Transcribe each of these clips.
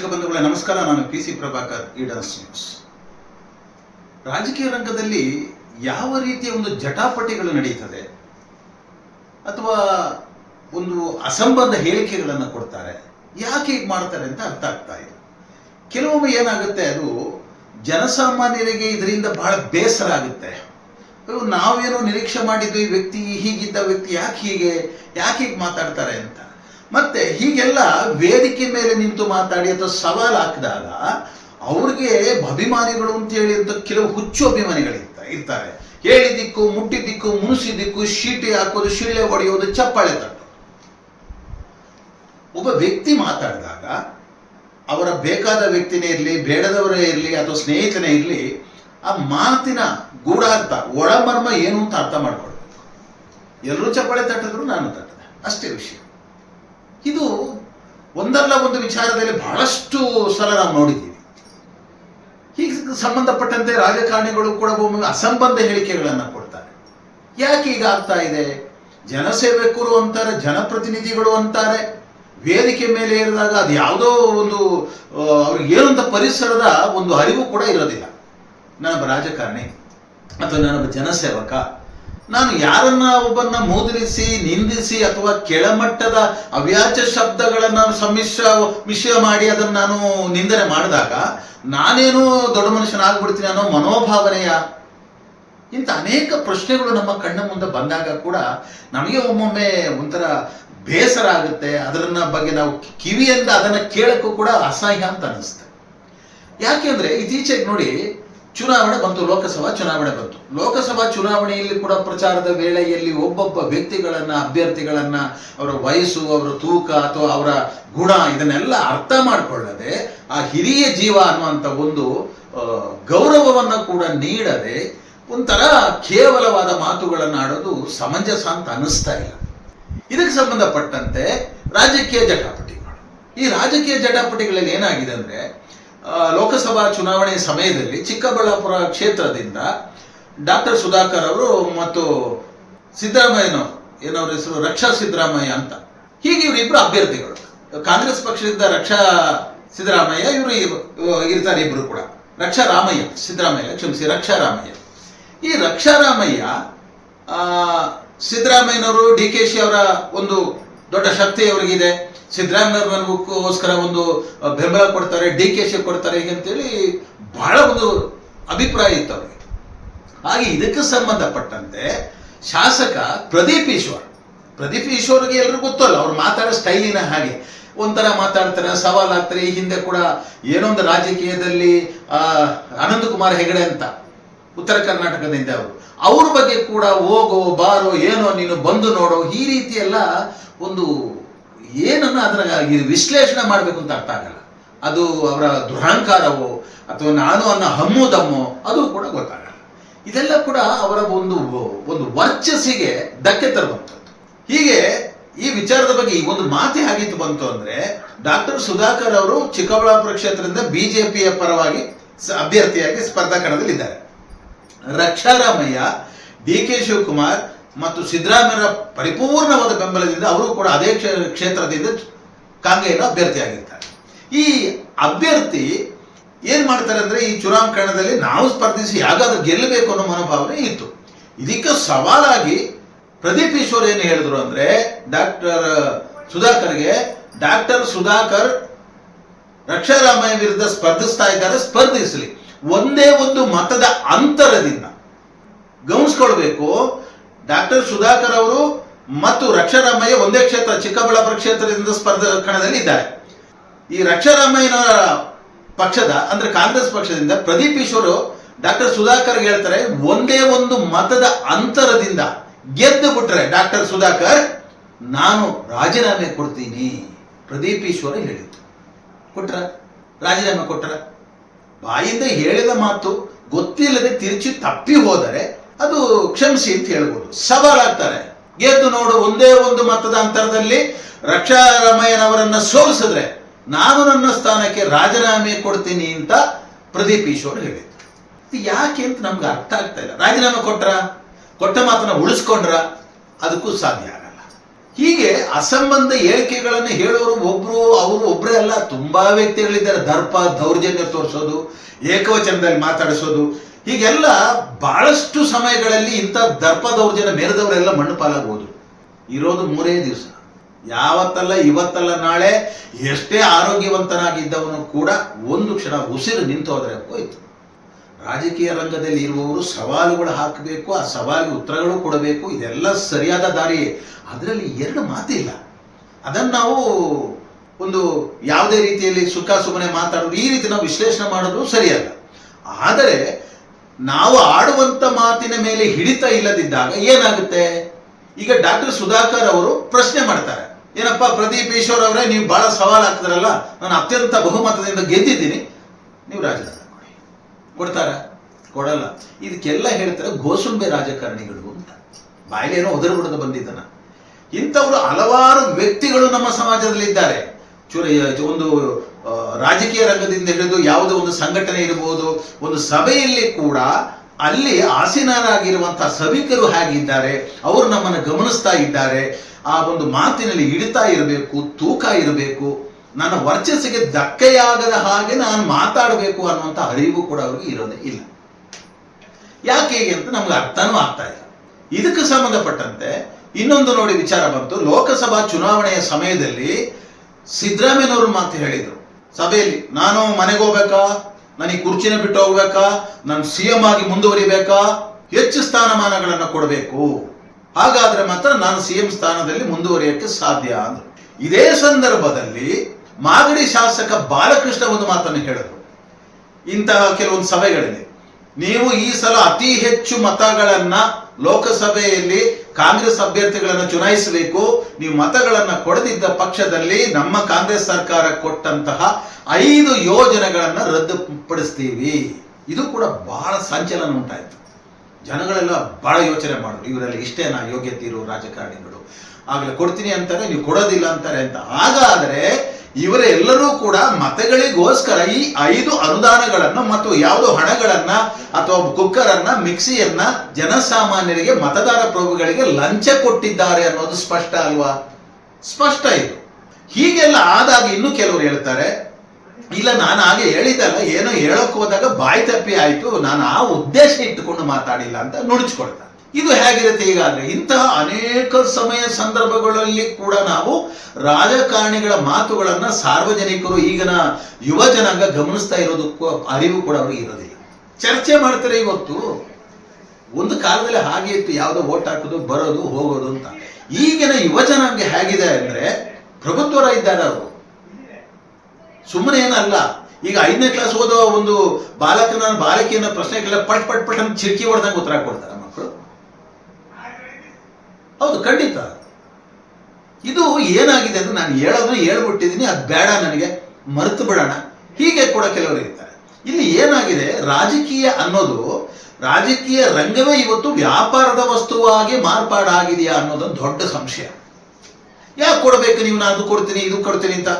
ವೀಕ್ಷಕ ಬಂಧುಗಳೇ, ನಮಸ್ಕಾರ. ನಾನು P C Prabhakar Edens news ರಾಜಕೀಯ ರಂಗದಲ್ಲಿ ಯಾವ ರೀತಿಯ ಒಂದು ಜಟಾಪಟಿಗಳು ನಡೀತದೆ, ಅಥವಾ ಒಂದು ಅಸಂಬಂಧ ಹೇಳಿಕೆಗಳನ್ನು ಕೊಡ್ತಾರೆ, ಯಾಕೆ ಹೀಗೆ ಮಾಡ್ತಾರೆ ಅಂತ ಅರ್ಥ ಆಗ್ತಾ ಇದೆ. ಕೆಲವೊಮ್ಮೆ ಏನಾಗುತ್ತೆ, ಅದು ಜನಸಾಮಾನ್ಯರಿಗೆ ಇದರಿಂದ ಬಹಳ ಬೇಸರ ಆಗುತ್ತೆ. ನಾವೇನೋ ನಿರೀಕ್ಷೆ ಮಾಡಿದ್ದು ಈ ವ್ಯಕ್ತಿ ಹೀಗಿದ್ದ ವ್ಯಕ್ತಿ ಯಾಕೆ ಹೀಗೆ ಯಾಕೆ ಹೀಗೆ ಮಾತಾಡ್ತಾರೆ ಅಂತ. ಮತ್ತೆ ಹೀಗೆಲ್ಲ ವೇದಿಕೆ ಮೇಲೆ ನಿಂತು ಮಾತಾಡಿ ಅಥವಾ ಸವಾಲು ಹಾಕಿದಾಗ ಅವ್ರಿಗೆ ಅಭಿಮಾನಿಗಳು ಅಂತ ಹೇಳಿ ಅಂತ ಕೆಲವು ಹುಚ್ಚು ಅಭಿಮಾನಿಗಳಿರ್ತ ಇರ್ತಾರೆ. ಹೇಳಿದಿಕ್ಕು, ಮುಟ್ಟಿದಿಕ್ಕು ಮುನಿಸಿದಿಕ್ಕು ಶೀಟಿ ಹಾಕೋದು, ಶಿಳ್ಳೆ ಹೊಡೆಯೋದು, ಚಪ್ಪಾಳೆ ತಟ್ಟು. ಒಬ್ಬ ವ್ಯಕ್ತಿ ಮಾತಾಡಿದಾಗ ಅವರ ಬೇಕಾದ ವ್ಯಕ್ತಿನೇ ಇರಲಿ, ಬೇಡದವರೇ ಇರಲಿ, ಅಥವಾ ಸ್ನೇಹಿತನೇ ಇರಲಿ, ಆ ಮಾತಿನ ಗೂಢಾರ್ಥ, ಒಳಮರ್ಮ ಏನು ಅಂತ ಅರ್ಥ ಮಾಡ್ಕೊಳ್ಬೇಕು. ಎಲ್ಲರೂ ಚಪ್ಪಾಳೆ ತಟ್ಟಿದ್ರು, ನಾನು ತಟ್ಟದೆ. ಅಷ್ಟೇ ವಿಷಯ. ಇದು ಒಂದಲ್ಲ ಒಂದು ವಿಚಾರದಲ್ಲಿ ಬಹಳಷ್ಟು ಸಲ ನಾವು ನೋಡಿದ್ದೀವಿ. ಹೀಗೆ ಸಂಬಂಧಪಟ್ಟಂತೆ ರಾಜಕಾರಣಿಗಳು ಕೂಡ ಒಮ್ಮೆ ಅಸಂಬಂಧ ಹೇಳಿಕೆಗಳನ್ನು ಕೊಡ್ತಾರೆ. ಯಾಕೆ ಈಗ ಆಗ್ತಾ ಇದೆ? ಜನಸೇವಕರು ಅಂತಾರೆ, ಜನಪ್ರತಿನಿಧಿಗಳು ಅಂತಾರೆ. ವೇದಿಕೆ ಮೇಲೆ ಇರಿದಾಗ ಅದು ಯಾವುದೋ ಒಂದು ಅವ್ರಿಗೆ ಏನಂತ ಪರಿಸರದ ಒಂದು ಅರಿವು ಕೂಡ ಇರೋದಿಲ್ಲ. ನಾನೊಬ್ಬ ರಾಜಕಾರಣಿ ಅಥವಾ ನಾನೊಬ್ಬ ಜನಸೇವಕ. ನಾನು ಯಾರನ್ನ ಒಬ್ಬನ್ನ ಮೂದಲಿಸಿ ನಿಂದಿಸಿ ಅಥವಾ ಕೆಳಮಟ್ಟದ ಅವ್ಯಾಚ ಶಬ್ದಗಳನ್ನು ಸಮ್ಮಿಶ್ರ, ಮಿಶ್ರ ಮಾಡಿ ಅದನ್ನು ನಾನು ನಿಂದನೆ ಮಾಡಿದಾಗ ನಾನೇನು ದೊಡ್ಡ ಮನುಷ್ಯನಾಗ್ಬಿಡ್ತೀನಿ ಅನ್ನೋ ಮನೋಭಾವನೆಯ ಇಂಥ ಅನೇಕ ಪ್ರಶ್ನೆಗಳು ನಮ್ಮ ಕಣ್ಣ ಮುಂದೆ ಬಂದಾಗ ಕೂಡ ನಮಗೆ ಒಮ್ಮೊಮ್ಮೆ ಒಂಥರ ಬೇಸರ ಆಗುತ್ತೆ. ಅದರನ್ನ ಬಗ್ಗೆ ನಾವು ಕಿವಿಯಿಂದ ಅದನ್ನ ಕೇಳಕ್ಕೂ ಕೂಡ ಅಸಹ್ಯ ಅಂತ ಅನಿಸುತ್ತೆ. ಯಾಕೆಂದ್ರೆ ಇತ್ತೀಚೆಗೆ ನೋಡಿ ಚುನಾವಣೆ ಬಂತು, ಲೋಕಸಭಾ ಚುನಾವಣೆ ಬಂತು. ಲೋಕಸಭಾ ಚುನಾವಣೆಯಲ್ಲಿ ಕೂಡ ಪ್ರಚಾರದ ವೇಳೆಯಲ್ಲಿ ಒಬ್ಬೊಬ್ಬ ವ್ಯಕ್ತಿಗಳನ್ನ, ಅಭ್ಯರ್ಥಿಗಳನ್ನ, ಅವರ ವಯಸ್ಸು, ಅವರ ತೂಕ ಅಥವಾ ಅವರ ಗುಣ ಇದನ್ನೆಲ್ಲ ಅರ್ಥ ಮಾಡಿಕೊಳ್ಳದೆ ಆ ಹಿರಿಯ ಜೀವ ಅನ್ನುವಂಥ ಒಂದು ಗೌರವವನ್ನು ಕೂಡ ನೀಡದೆ ಒಂಥರ ಕೇವಲವಾದ ಮಾತುಗಳನ್ನು ಆಡೋದು ಸಮಂಜಸ ಅಂತ ಅನಿಸ್ತಾ ಇಲ್ಲ. ಇದಕ್ಕೆ ಸಂಬಂಧಪಟ್ಟಂತೆ ರಾಜಕೀಯ ಜಟಾಪಟಿಗಳು ಈ ರಾಜಕೀಯ ಜಟಾಪಟಿಗಳಲ್ಲಿ ಏನಾಗಿದೆ ಅಂದ್ರೆ ಲೋಕಸಭಾ ಚುನಾವಣೆ ಸಮಯದಲ್ಲಿ ಚಿಕ್ಕಬಳ್ಳಾಪುರ ಕ್ಷೇತ್ರದಿಂದ ಡಾಕ್ಟರ್ ಸುಧಾಕರ್ ಅವರು ಮತ್ತು ಸಿದ್ದರಾಮಯ್ಯನವರು, ಏನವ್ರ ಹೆಸರು, ರಕ್ಷಾ ಸಿದ್ದರಾಮಯ್ಯ ಅಂತ. ಹೀಗೆ ಇವರಿಬ್ರು ಅಭ್ಯರ್ಥಿಗಳು. ಕಾಂಗ್ರೆಸ್ ಪಕ್ಷದಿಂದ ರಕ್ಷಾ ಸಿದ್ದರಾಮಯ್ಯ, ಇವರು ಇರ್ತಾರೆ ಇಬ್ರು ಕೂಡ. ರಕ್ಷಾ ರಾಮಯ್ಯ, ಸಿದ್ದರಾಮಯ್ಯ ಕ್ಷಮಿಸಿ, ರಕ್ಷಾ ರಾಮಯ್ಯ. ಈ ರಕ್ಷಾ ರಾಮಯ್ಯ ಸಿದ್ದರಾಮಯ್ಯನವರು ಡಿ ಕೆ ಶಿ ಅವರ ಒಂದು ದೊಡ್ಡ ಶಕ್ತಿ ಅವರಿಗಿದೆ. ಸಿದ್ದರಾಮಯ್ಯನವ್ರಿಗೋಸ್ಕರ ಒಂದು ಬೆಂಬಲ ಕೊಡ್ತಾರೆ, ಡಿ ಕೆ ಶಿ ಕೊಡ್ತಾರೆ ಹೀಗೆ ಬಹಳ ಒಂದು ಅಭಿಪ್ರಾಯ ಇತ್ತು ಅವರಿಗೆ ಹಾಗೆ ಇದಕ್ಕೆ ಸಂಬಂಧಪಟ್ಟಂತೆ ಶಾಸಕ ಪ್ರದೀಪ್ ಈಶ್ವರ್, ಪ್ರದೀಪ್ ಈಶ್ವರ್ಗೆ ಎಲ್ರಿಗೂ ಗೊತ್ತಲ್ಲ, ಅವ್ರು ಮಾತಾಡೋ ಸ್ಟೈಲಿನ ಹಾಗೆ. ಒಂಥರ ಮಾತಾಡ್ತಾರೆ ಸವಾಲಾಗ್ತಾರೆ ಈ ಹಿಂದೆ ಕೂಡ ಏನೊಂದು ರಾಜಕೀಯದಲ್ಲಿ ಅನಂತ್ ಕುಮಾರ್ ಹೆಗಡೆ ಅಂತ, ಉತ್ತರ ಕರ್ನಾಟಕದಿಂದ ಅವರು. ಅವ್ರ ಬಗ್ಗೆ ಕೂಡ ಹೋಗೋ, ಬಾರೋ, ಏನೋ ನೀನು ಬಂದು ನೋಡೋ ಈ ರೀತಿ ಎಲ್ಲ ಒಂದು ಏನನ್ನ ಅದರ ವಿಶ್ಲೇಷಣೆ ಮಾಡಬೇಕು ಅಂತ ಅರ್ಥ ಆಗಲ್ಲ. ಅದು ಅವರ ದುರಹಂಕಾರವೋ ಅಥವಾ ನಾನು ಅನ್ನೋ ಹಮ್ಮುದಮ್ಮೋ ಅದು ಕೂಡ ಗೊತ್ತಾಗಲ್ಲ. ಇದೆಲ್ಲ ಕೂಡ ಅವರ ಒಂದು ಒಂದು ವರ್ಚಸ್ಸಿಗೆ ಧಕ್ಕೆ ತರುವಂಥದ್ದು. ಹೀಗೆ ಈ ವಿಚಾರದ ಬಗ್ಗೆ ಈ ಒಂದು ಮಾತೆ ಆಗಿತ್ತು ಬಂತು ಅಂದ್ರೆ ಡಾಕ್ಟರ್ ಸುಧಾಕರ್ ಅವರು ಚಿಕ್ಕಬಳ್ಳಾಪುರ ಕ್ಷೇತ್ರದಿಂದ ಬಿಜೆಪಿಯ ಪರವಾಗಿ ಅಭ್ಯರ್ಥಿಯಾಗಿ ಸ್ಪರ್ಧಾ ಕಣದಲ್ಲಿ ಇದ್ದಾರೆ ರಕ್ಷಾರಾಮಯ್ಯ, ಡಿ ಕೆ ಶಿವಕುಮಾರ್ ಮತ್ತು ಸಿದ್ದರಾಮಯ್ಯರ ಪರಿಪೂರ್ಣವಾದ ಬೆಂಬಲದಿಂದ ಅವರು ಕೂಡ ಅದೇ ಕ್ಷೇ- ಕ್ಷೇತ್ರದಿಂದ ಕಾಂಗ್ರೆಸ್ನ ಅಭ್ಯರ್ಥಿಯಾಗಿರ್ತಾರೆ ಈ ಅಭ್ಯರ್ಥಿ ಏನ್ ಮಾಡ್ತಾರೆ ಅಂದ್ರೆ ಈ ಚುನಾವಣೆಯಲ್ಲಿ ನಾವು ಸ್ಪರ್ಧಿಸಿ ಯಾಗಾದ್ರೂ ಗೆಲ್ಲಬೇಕು ಅನ್ನೋ ಮನೋಭಾವನೆ ಇತ್ತು. ಇದಕ್ಕೆ ಸವಾಲಾಗಿ ಪ್ರದೀಪ್ ಈಶ್ವರ್ ಏನು ಹೇಳಿದ್ರು ಅಂದ್ರೆ ಡಾಕ್ಟರ್ ಸುಧಾಕರ್ಗೆ, ಡಾಕ್ಟರ್ ಸುಧಾಕರ್ ರಕ್ಷಾರಾಮಯ್ಯ ವಿರುದ್ಧ ಸ್ಪರ್ಧಿಸ್ತಾ ಇದ್ದಾರೆ, ಸ್ಪರ್ಧಿಸಲಿ. ಒಂದೇ ಒಂದು ಮತದ ಅಂತರದಿಂದ ಗಮನಿಸ್ಕೊಳ್ಬೇಕು ಡಾಕ್ಟರ್ ಸುಧಾಕರ್ ಅವರು ಮತ್ತು ರಕ್ಷಾರಾಮಯ್ಯ ಒಂದೇ ಕ್ಷೇತ್ರ, ಚಿಕ್ಕಬಳ್ಳಾಪುರ ಕ್ಷೇತ್ರದಿಂದ ಸ್ಪರ್ಧ ಕಣದಲ್ಲಿ ಇದ್ದಾರೆ ಈ ರಕ್ಷಾರಾಮಯ್ಯನವರ ಪಕ್ಷದ, ಅಂದ್ರೆ ಕಾಂಗ್ರೆಸ್ ಪಕ್ಷದಿಂದ ಪ್ರದೀಪ್ ಈಶ್ವರು ಡಾಕ್ಟರ್ ಸುಧಾಕರ್ ಹೇಳ್ತಾರೆ, ಒಂದೇ ಒಂದು ಮತದ ಅಂತರದಿಂದ ಗೆದ್ದು ಬಿಟ್ರೆ ಡಾಕ್ಟರ್ ಸುಧಾಕರ್, ನಾನು ರಾಜೀನಾಮೆ ಕೊಡ್ತೀನಿ. ಪ್ರದೀಪ್ ಈಶ್ವರ ಹೇಳಿದ್ದು. ಕೊಟ್ರ? ರಾಜೀನಾಮೆ ಕೊಟ್ರ? ಬಾಯಿಂದ ಹೇಳಿದ ಮಾತು ಗೊತ್ತಿಲ್ಲದೆ ತಿರುಚಿ ತಪ್ಪಿ ಹೋದರೆ ಅದು ಕ್ಷಮಿಸಿ ಅಂತ ಹೇಳ್ಬೋದು. ಸವಾಲಾಗ್ತಾರೆ ಗೆದ್ದು ನೋಡು, ಒಂದೇ ಒಂದು ಮತದ ಅಂತರದಲ್ಲಿ ರಕ್ಷಾರಾಮಯ್ಯನವರನ್ನ ಸೋಲಿಸಿದ್ರೆ ನಾನು ನನ್ನ ಸ್ಥಾನಕ್ಕೆ ರಾಜೀನಾಮೆ ಕೊಡ್ತೀನಿ ಅಂತ ಪ್ರದೀಪ್ ಈಶ್ವರ್ ಹೇಳಿದ್ರು. ಇದು ಯಾಕೆ ಅಂತ ನಮ್ಗೆ ಅರ್ಥ ಆಗ್ತಾ ಇಲ್ಲ. ರಾಜೀನಾಮೆ ಕೊಟ್ರ? ಕೊಟ್ಟ ಮಾತನ್ನ ಉಳಿಸ್ಕೊಂಡ್ರ? ಅದಕ್ಕೂ ಸಾಧ್ಯ ಆಗಲ್ಲ. ಹೀಗೆ ಅಸಂಬಂಧ ಹೇಳಿಕೆಗಳನ್ನು ಹೇಳೋರು ಒಬ್ರು, ಅವರು ಒಬ್ಬರೇ ಅಲ್ಲ, ತುಂಬಾ ವ್ಯಕ್ತಿಗಳಿದ್ದಾರೆ. ದರ್ಪ, ದೌರ್ಜನ್ಯ ತೋರಿಸೋದು, ಏಕವಚನದಲ್ಲಿ ಮಾತಾಡಿಸೋದು ಹೀಗೆಲ್ಲ ಬಹಳಷ್ಟು ಸಮಯಗಳಲ್ಲಿ ಇಂಥ ದರ್ಪ ದೌರ್ಜನ್ಯ ಮೇರೆದವರೆಲ್ಲ ಮಣ್ಣು ಪಾಲಾಗ್ಬೋದು. ಇರೋದು ಮೂರೇ ದಿವಸ. ಯಾವತ್ತಲ್ಲ ಇವತ್ತಲ್ಲ ನಾಳೆ ಎಷ್ಟೇ ಆರೋಗ್ಯವಂತನಾಗಿದ್ದವನು ಕೂಡ ಒಂದು ಕ್ಷಣ ಉಸಿರು ನಿಂತು ಹೋದರೆ ಹೋಯ್ತು. ರಾಜಕೀಯ ರಂಗದಲ್ಲಿ ಇರುವವರು ಸವಾಲುಗಳು ಹಾಕಬೇಕು, ಆ ಸವಾಲಿಗೆ ಉತ್ತರಗಳು ಕೊಡಬೇಕು, ಇದೆಲ್ಲ ಸರಿಯಾದ ದಾರಿಯೇ. ಅದರಲ್ಲಿ ಎರಡು ಮಾತಿಲ್ಲ. ಅದನ್ನು ನಾವು ಒಂದು ಯಾವುದೇ ರೀತಿಯಲ್ಲಿ ಸುಖ ಸುಮ್ಮನೆ ಮಾತಾಡೋದು, ಈ ರೀತಿ ನಾವು ವಿಶ್ಲೇಷಣೆ ಮಾಡೋದು ಸರಿಯಲ್ಲ. ಆದರೆ ನಾವು ಆಡುವಂತ ಮಾತಿನ ಮೇಲೆ ಹಿಡಿತ ಇಲ್ಲದಿದ್ದಾಗ ಏನಾಗುತ್ತೆ? ಈಗ ಡಾಕ್ಟರ್ ಸುಧಾಕರ್ ಅವರು ಪ್ರಶ್ನೆ ಮಾಡ್ತಾರೆ. ಏನಪ್ಪ, ಪ್ರದೀಪ್ ಈಶ್ವರ್ ಅವರೇ, ನೀವು ಬಹಳ ಸವಾಲು ಹಾಕಿದ್ರಲ್ಲ ನಾನು ಅತ್ಯಂತ ಬಹುಮತದಿಂದ ಗೆದ್ದಿದ್ದೀನಿ. ನೀವು ರಾಜಕಾರಣ ಮಾಡಿ. ಕೊಡ್ತಾರ? ಕೊಡಲ್ಲ. ಇದಕ್ಕೆಲ್ಲ ಹೇಳ್ತಾರೆ ಗೋಸುಂಬೆ ರಾಜಕಾರಣಿಗಳು ಅಂತ. ಬಾಯಿಲೇನೋ ಒದರು ಬಿಡದು ಬಂದಿದ್ದಾನ. ಇಂಥವರು ಹಲವಾರು ವ್ಯಕ್ತಿಗಳು ನಮ್ಮ ಸಮಾಜದಲ್ಲಿ ಇದ್ದಾರೆ ಚೂರ, ಒಂದು ರಾಜಕೀಯ ರಂಗದಿಂದ ಹಿಡಿದು ಯಾವುದೋ ಒಂದು ಸಂಘಟನೆ ಇರಬಹುದು ಒಂದು ಸಭೆಯಲ್ಲಿ ಕೂಡ ಅಲ್ಲಿ ಆಸೀನರಾಗಿರುವಂತಹ ಸಭಿಕರು ಹೇಗಿದ್ದಾರೆ, ಅವರು ನಮ್ಮನ್ನು ಗಮನಿಸ್ತಾ ಇದ್ದಾರೆ, ಆ ಒಂದು ಮಾತಿನಲ್ಲಿ ಹಿಡಿತಾ ಇರಬೇಕು, ತೂಕ ಇರಬೇಕು, ನನ್ನ ವರ್ಚಸ್ಸಿಗೆ ಧಕ್ಕೆಯಾಗದ ಹಾಗೆ ನಾನು ಮಾತಾಡಬೇಕು ಅನ್ನುವಂಥ ಅರಿವು ಕೂಡ ಅವ್ರಿಗೆ ಇರೋದೇ ಇಲ್ಲ. ಯಾಕೆ ಅಂತ ನಮ್ಗೆ ಅರ್ಥನೂ ಆಗ್ತಾ ಇಲ್ಲ. ಇದಕ್ಕೆ ಸಂಬಂಧಪಟ್ಟಂತೆ ಇನ್ನೊಂದು ನೋಡಿ ವಿಚಾರ ಬಂತು. ಲೋಕಸಭಾ ಚುನಾವಣೆಯ ಸಮಯದಲ್ಲಿ ಸಿದ್ದರಾಮಯ್ಯನವರು ಮಾತು ಹೇಳಿದ್ರು. ಸಭೆಯಲ್ಲಿ, ನಾನು ಮನೆಗೆ ಹೋಗ್ಬೇಕಾ? ನನಗೆ ಕುರ್ಚಿನ ಬಿಟ್ಟು ಹೋಗ್ಬೇಕಾ? ನಾನು ಸಿ ಎಂ ಆಗಿ ಮುಂದುವರಿಬೇಕಾ? ಹೆಚ್ಚು ಸ್ಥಾನಮಾನಗಳನ್ನು ಕೊಡಬೇಕು. ಹಾಗಾದ್ರೆ ಮಾತ್ರ ನಾನು ಸಿ ಎಂ ಸ್ಥಾನದಲ್ಲಿ ಮುಂದುವರಿಯಕ್ಕೆ ಸಾಧ್ಯ ಅಂದ್ರು. ಇದೇ ಸಂದರ್ಭದಲ್ಲಿ ಮಾಗಡಿ ಶಾಸಕ ಬಾಲಕೃಷ್ಣ ಒಂದು ಮಾತನ್ನು ಹೇಳಿದ್ರು. ಇಂತಹ ಕೆಲವೊಂದು ಸಭೆಗಳಿದೆ. ನೀವು ಈ ಸಲ ಅತಿ ಹೆಚ್ಚು ಮತಗಳನ್ನ ಲೋಕಸಭೆಯಲ್ಲಿ ಕಾಂಗ್ರೆಸ್ ಅಭ್ಯರ್ಥಿಗಳನ್ನು ಚುನಾಯಿಸಬೇಕು, ನೀವು ಮತಗಳನ್ನು ಕೊಡದಿದ್ದ ಪಕ್ಷದಲ್ಲಿ ನಮ್ಮ ಕಾಂಗ್ರೆಸ್ ಸರ್ಕಾರ ಕೊಟ್ಟಂತಹ ಐದು ಯೋಜನೆಗಳನ್ನ ರದ್ದುಪಡಿಸ್ತೀವಿ. ಇದು ಕೂಡ ಬಹಳ ಸಂಚಲನ ಉಂಟಾಯಿತು. ಜನಗಳೆಲ್ಲ ಬಹಳ ಯೋಚನೆ ಮಾಡಿದ್ರು, ಇವರೆಲ್ಲ ಇಷ್ಟೇನಾ? ಯೋಗ್ಯತೆ ಇರೋ ರಾಜಕಾರಣಿಗಳು. ಆಗಲೇ ಕೊಡ್ತೀನಿ ಅಂತಾರೆ, ನೀವು ಕೊಡೋದಿಲ್ಲ ಅಂತಾರೆ ಅಂತ. ಹಾಗಾದ್ರೆ ಇವರೆಲ್ಲರೂ ಕೂಡ ಮತಗಳಿಗೋಸ್ಕರ ಈ ಐದು ಅನುದಾನಗಳನ್ನು ಮತ್ತು ಯಾವುದೋ ಹಣಗಳನ್ನ ಅಥವಾ ಕುಕ್ಕರನ್ನ, ಮಿಕ್ಸಿಯನ್ನ ಜನಸಾಮಾನ್ಯರಿಗೆ, ಮತದಾರ ಪ್ರಭುಗಳಿಗೆ ಲಂಚ ಕೊಟ್ಟಿದ್ದಾರೆ ಅನ್ನೋದು ಸ್ಪಷ್ಟ ಅಲ್ವಾ? ಸ್ಪಷ್ಟ ಇದು. ಹೀಗೆಲ್ಲ ಆದಾಗ ಇನ್ನು ಕೆಲವರು ಹೇಳ್ತಾರೆ, ಇಲ್ಲ, ನಾನು ಹಾಗೆ ಹೇಳಿದ್ದಲ್ಲ ಏನೋ ಹೇಳಕ್ ಹೋದಾಗ ಬಾಯಿ ತಪ್ಪಿ ಆಯ್ತು, ನಾನು ಆ ಉದ್ದೇಶ ಇಟ್ಟುಕೊಂಡು ಮಾತಾಡಿಲ್ಲ ಅಂತ ನುಡಿಸ್ಕೊಳ್ತಾರೆ. ಇದು ಹೇಗಿರುತ್ತೆ ಅಂದರೆ ಇಂತಹ ಅನೇಕ ಸಮಯ ಸಂದರ್ಭಗಳಲ್ಲಿ ಕೂಡ ನಾವು ರಾಜಕಾರಣಿಗಳ ಮಾತುಗಳನ್ನ ಸಾರ್ವಜನಿಕರು ಈಗಿನ ಯುವ ಜನಾಂಗ ಗಮನಿಸ್ತಾ ಇರೋದಕ್ಕೂ ಅರಿವು ಕೂಡ ಅವ್ರಿಗೆ ಇರೋದಿಲ್ಲ. ಚರ್ಚೆ ಮಾಡ್ತಾರೆ ಇವತ್ತು. ಒಂದು ಕಾಲದಲ್ಲಿ ಹಾಗೆ ಇತ್ತು. ಯಾವುದೋ ಓಟ್ ಹಾಕೋದು, ಬರೋದು, ಹೋಗೋದು ಅಂತ. ಈಗಿನ ಯುವ ಜನಾಂಗ ಹೇಗಿದೆ ಅಂದ್ರೆ ಪ್ರಭುತ್ವರ ಇದ್ದಾರೆ ಅವರು. ಸುಮ್ಮನೆ ಏನಲ್ಲ ಈಗ ಐದನೇ ಕ್ಲಾಸ್ ಓದೋ ಒಂದು ಬಾಲಕನ, ಬಾಲಕಿಯನ್ನ ಪ್ರಶ್ನೆ ಕೇಳ ಪಟ್ ಪಟ್ ಪಟ್ ಅಂತ ಚಿರ್ಕಿ ಹೊಡೆದಂಗೆ ಉತ್ತರ ಕೊಡ್ತಾರೆ. ಹೌದು, ಖಂಡಿತ. ಇದು ಏನಾಗಿದೆ ಅಂತ ನಾನು ಹೇಳೋದು ಹೇಳ್ಬಿಟ್ಟಿದ್ದೀನಿ, ಅದು ಬೇಡ ನನಗೆ, ಮರೆತು ಬಿಡೋಣ. ಹೀಗೆ ಕೂಡ ಕೆಲವರು ಇರ್ತಾರೆ. ಇಲ್ಲಿ ಏನಾಗಿದೆ, ರಾಜಕೀಯ ಅನ್ನೋದು, ರಾಜಕೀಯ ರಂಗವೇ ಇವತ್ತು ವ್ಯಾಪಾರದ ವಸ್ತುವಾಗಿ ಮಾರ್ಪಾಡಾಗಿದೆಯಾ ಅನ್ನೋದೊಂದು ದೊಡ್ಡ ಸಂಶಯ. ಯಾಕೆ ಕೊಡಬೇಕು ನೀವು, ನಾನು ಅದು ಕೊಡ್ತೀನಿ, ಇದು ಕೊಡ್ತೀನಿ ಅಂತ?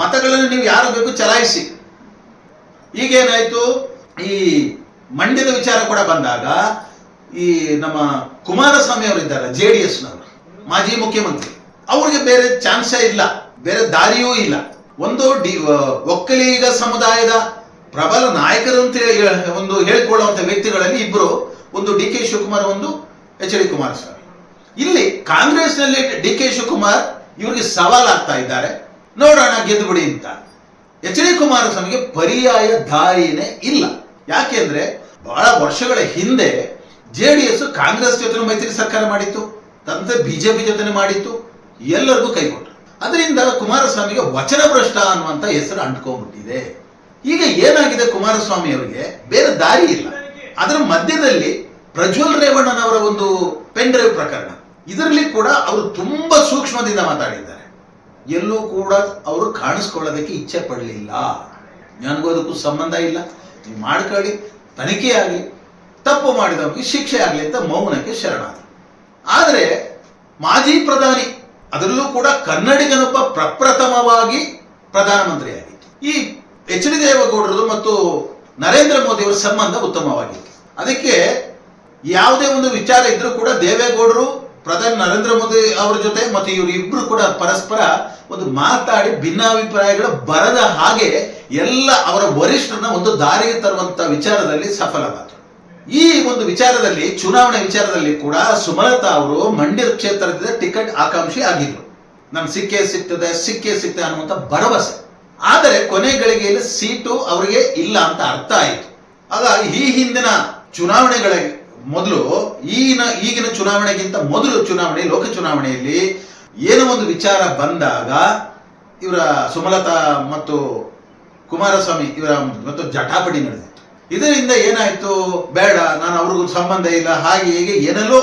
ಮತಗಳನ್ನು ನೀವು ಯಾರು ಬೇಕು ಚಲಾಯಿಸಿ. ಈಗೇನಾಯ್ತು? ಈ ಮಂಡ್ಯದ ವಿಚಾರ ಕೂಡ ಬಂದಾಗ ಈ ನಮ್ಮ ಕುಮಾರಸ್ವಾಮಿ ಅವರು ಇದ್ದಾರೆ ಜೆ ಡಿ ಎಸ್ನವರು ಮಾಜಿ ಮುಖ್ಯಮಂತ್ರಿ. ಅವ್ರಿಗೆ ಬೇರೆ ಚಾನ್ಸೇ ಇಲ್ಲ, ಬೇರೆ ದಾರಿಯೂ ಇಲ್ಲ. ಒಂದು ಡಿ ಒಕ್ಕಲಿಗ ಸಮುದಾಯದ ಪ್ರಬಲ ನಾಯಕರು ಅಂತ ಹೇಳಿ, ಒಂದು ಹೇಳಿಕೊಳ್ಳುವಂತ ವ್ಯಕ್ತಿಗಳಲ್ಲಿ ಇಬ್ಬರು ಒಂದು ಡಿ ಕೆ ಶಿವಕುಮಾರ್, ಒಂದು ಎಚ್ ಡಿ ಕುಮಾರಸ್ವಾಮಿ. ಇಲ್ಲಿ ಕಾಂಗ್ರೆಸ್ನಲ್ಲಿ ಡಿ ಕೆ ಶಿವಕುಮಾರ್ ಇವರಿಗೆ ಸವಾಲಾಗ್ತಾ ಇದ್ದಾರೆ. ನೋಡೋಣ ಗೆದ್ದು ಬಿಡಿ ಅಂತ. ಎಚ್ ಡಿ ಕುಮಾರಸ್ವಾಮಿಗೆ ಪರ್ಯಾಯ ದಾರಿನೇ ಇಲ್ಲ. ಯಾಕೆಂದ್ರೆ, ಬಹಳ ವರ್ಷಗಳ ಹಿಂದೆ ಜೆ ಡಿ ಎಸ್ ಕಾಂಗ್ರೆಸ್ ಜೊತೆ ಮೈತ್ರಿ ಸರ್ಕಾರ ಮಾಡಿತ್ತು, ತಂದೆ ಬಿಜೆಪಿ ಜೊತೆ ಮಾಡಿತ್ತು, ಎಲ್ಲರಿಗೂ ಕೈಕೊಟ್ರು ಅದರಿಂದ ಕುಮಾರಸ್ವಾಮಿಗೆ ವಚನ ಭ್ರಷ್ಟ ಅನ್ನುವಂತ ಹೆಸರು ಅಂಟ್ಕೊಂಡ್ಬಿಟ್ಟಿದೆ. ಈಗ ಏನಾಗಿದೆ ಕುಮಾರಸ್ವಾಮಿ ಅವರಿಗೆ? ಬೇರೆ ದಾರಿ ಇಲ್ಲ. ಅದರ ಮಧ್ಯದಲ್ಲಿ ಪ್ರಜ್ವಲ್ ರೇವಣ್ಣನವರ ಒಂದು ಪೆನ್ ಡ್ರೈವ್ ಪ್ರಕರಣ. ಇದರಲ್ಲಿ ಕೂಡ ಅವರು ತುಂಬಾ ಸೂಕ್ಷ್ಮದಿಂದ ಮಾತಾಡಿದ್ದಾರೆ. ಎಲ್ಲೂ ಕೂಡ ಅವರು ಕಾಣಿಸ್ಕೊಳ್ಳೋದಕ್ಕೆ ಇಚ್ಛೆ ಪಡಲಿಲ್ಲ. ನನಗೂ ಅದಕ್ಕೂ ಸಂಬಂಧ ಇಲ್ಲ. ನೀವು ಮಾಡ್ಕೊಳ್ಳಿ, ತನಿಖೆ ಆಗಲಿ. ತಪ್ಪು ಮಾಡಿದವರಿಗೆ ಶಿಕ್ಷೆ ಆಗಲಿ ಅಂತ ಮೌನಕ್ಕೆ ಶರಣಾದ ಆದರೆ ಮಾಜಿ ಪ್ರಧಾನಿ, ಅದರಲ್ಲೂ ಕೂಡ ಕನ್ನಡಿಗನೊಬ್ಬ ಪ್ರಪ್ರಥಮವಾಗಿ ಪ್ರಧಾನಮಂತ್ರಿ ಆಗಿತ್ತು ಈ ಎಚ್ ಡಿ ದೇವೇಗೌಡರದು ಮತ್ತು ನರೇಂದ್ರ ಮೋದಿಯವರ ಸಂಬಂಧ ಉತ್ತಮವಾಗಿತ್ತು. ಅದಕ್ಕೆ ಯಾವುದೇ ಒಂದು ವಿಚಾರ ಇದ್ರೂ ಕೂಡ ದೇವೇಗೌಡರು, ಪ್ರಧಾನಿ ನರೇಂದ್ರ ಮೋದಿ ಅವರ ಜೊತೆ ಮತ್ತು ಇವರು ಇಬ್ರು ಕೂಡ ಪರಸ್ಪರ ಒಂದು ಮಾತಾಡಿ ಭಿನ್ನಾಭಿಪ್ರಾಯಗಳು ಬರದ ಹಾಗೆ ಎಲ್ಲ ಅವರ ವರಿಷ್ಠರನ್ನ ಒಂದು ದಾರಿಗೆ ತರುವಂತ ವಿಚಾರದಲ್ಲಿ ಸಫಲವಾದರು. ಈ ಒಂದು ವಿಚಾರದಲ್ಲಿ, ಚುನಾವಣೆ ವಿಚಾರದಲ್ಲಿ ಕೂಡ ಸುಮಲತಾ ಅವರು ಮಂಡ್ಯ ಕ್ಷೇತ್ರದಿಂದ ಟಿಕೆಟ್ ಆಕಾಂಕ್ಷಿ ಆಗಿದ್ರು. ನಮ್ಗೆ ಸಿಕ್ಕೇ ಸಿಗ್ತದೆ ಸಿಕ್ಕೇ ಸಿಗ್ತದೆ ಅನ್ನುವಂತ ಭರವಸೆ. ಆದರೆ ಕೊನೆ ಗಳಿಗೆಯಲ್ಲಿ ಸೀಟು ಅವರಿಗೆ ಇಲ್ಲ ಅಂತ ಅರ್ಥ ಆಯಿತು. ಆಗ ಈ ಹಿಂದಿನ ಚುನಾವಣೆಗಳ ಮೊದಲು, ಈಗಿನ ಈಗಿನ ಚುನಾವಣೆಗಿಂತ ಮೊದಲು ಚುನಾವಣೆ, ಲೋಕ ಚುನಾವಣೆಯಲ್ಲಿ ಏನೋ ಒಂದು ವಿಚಾರ ಬಂದಾಗ, ಇವರ ಸುಮಲತಾ ಮತ್ತು ಕುಮಾರಸ್ವಾಮಿ ಇವರ ಮತ್ತು ಜಟಾಪಟಿ ನಡೆದಿತ್ತು ಇದರಿಂದ ಏನಾಯ್ತು? ಬೇಡ, ನಾನು ಅವ್ರಿಗೂ ಸಂಬಂಧ ಇಲ್ಲ. ಹಾಗೆ ಹೀಗೆ ಏನೆಲ್ಲೋ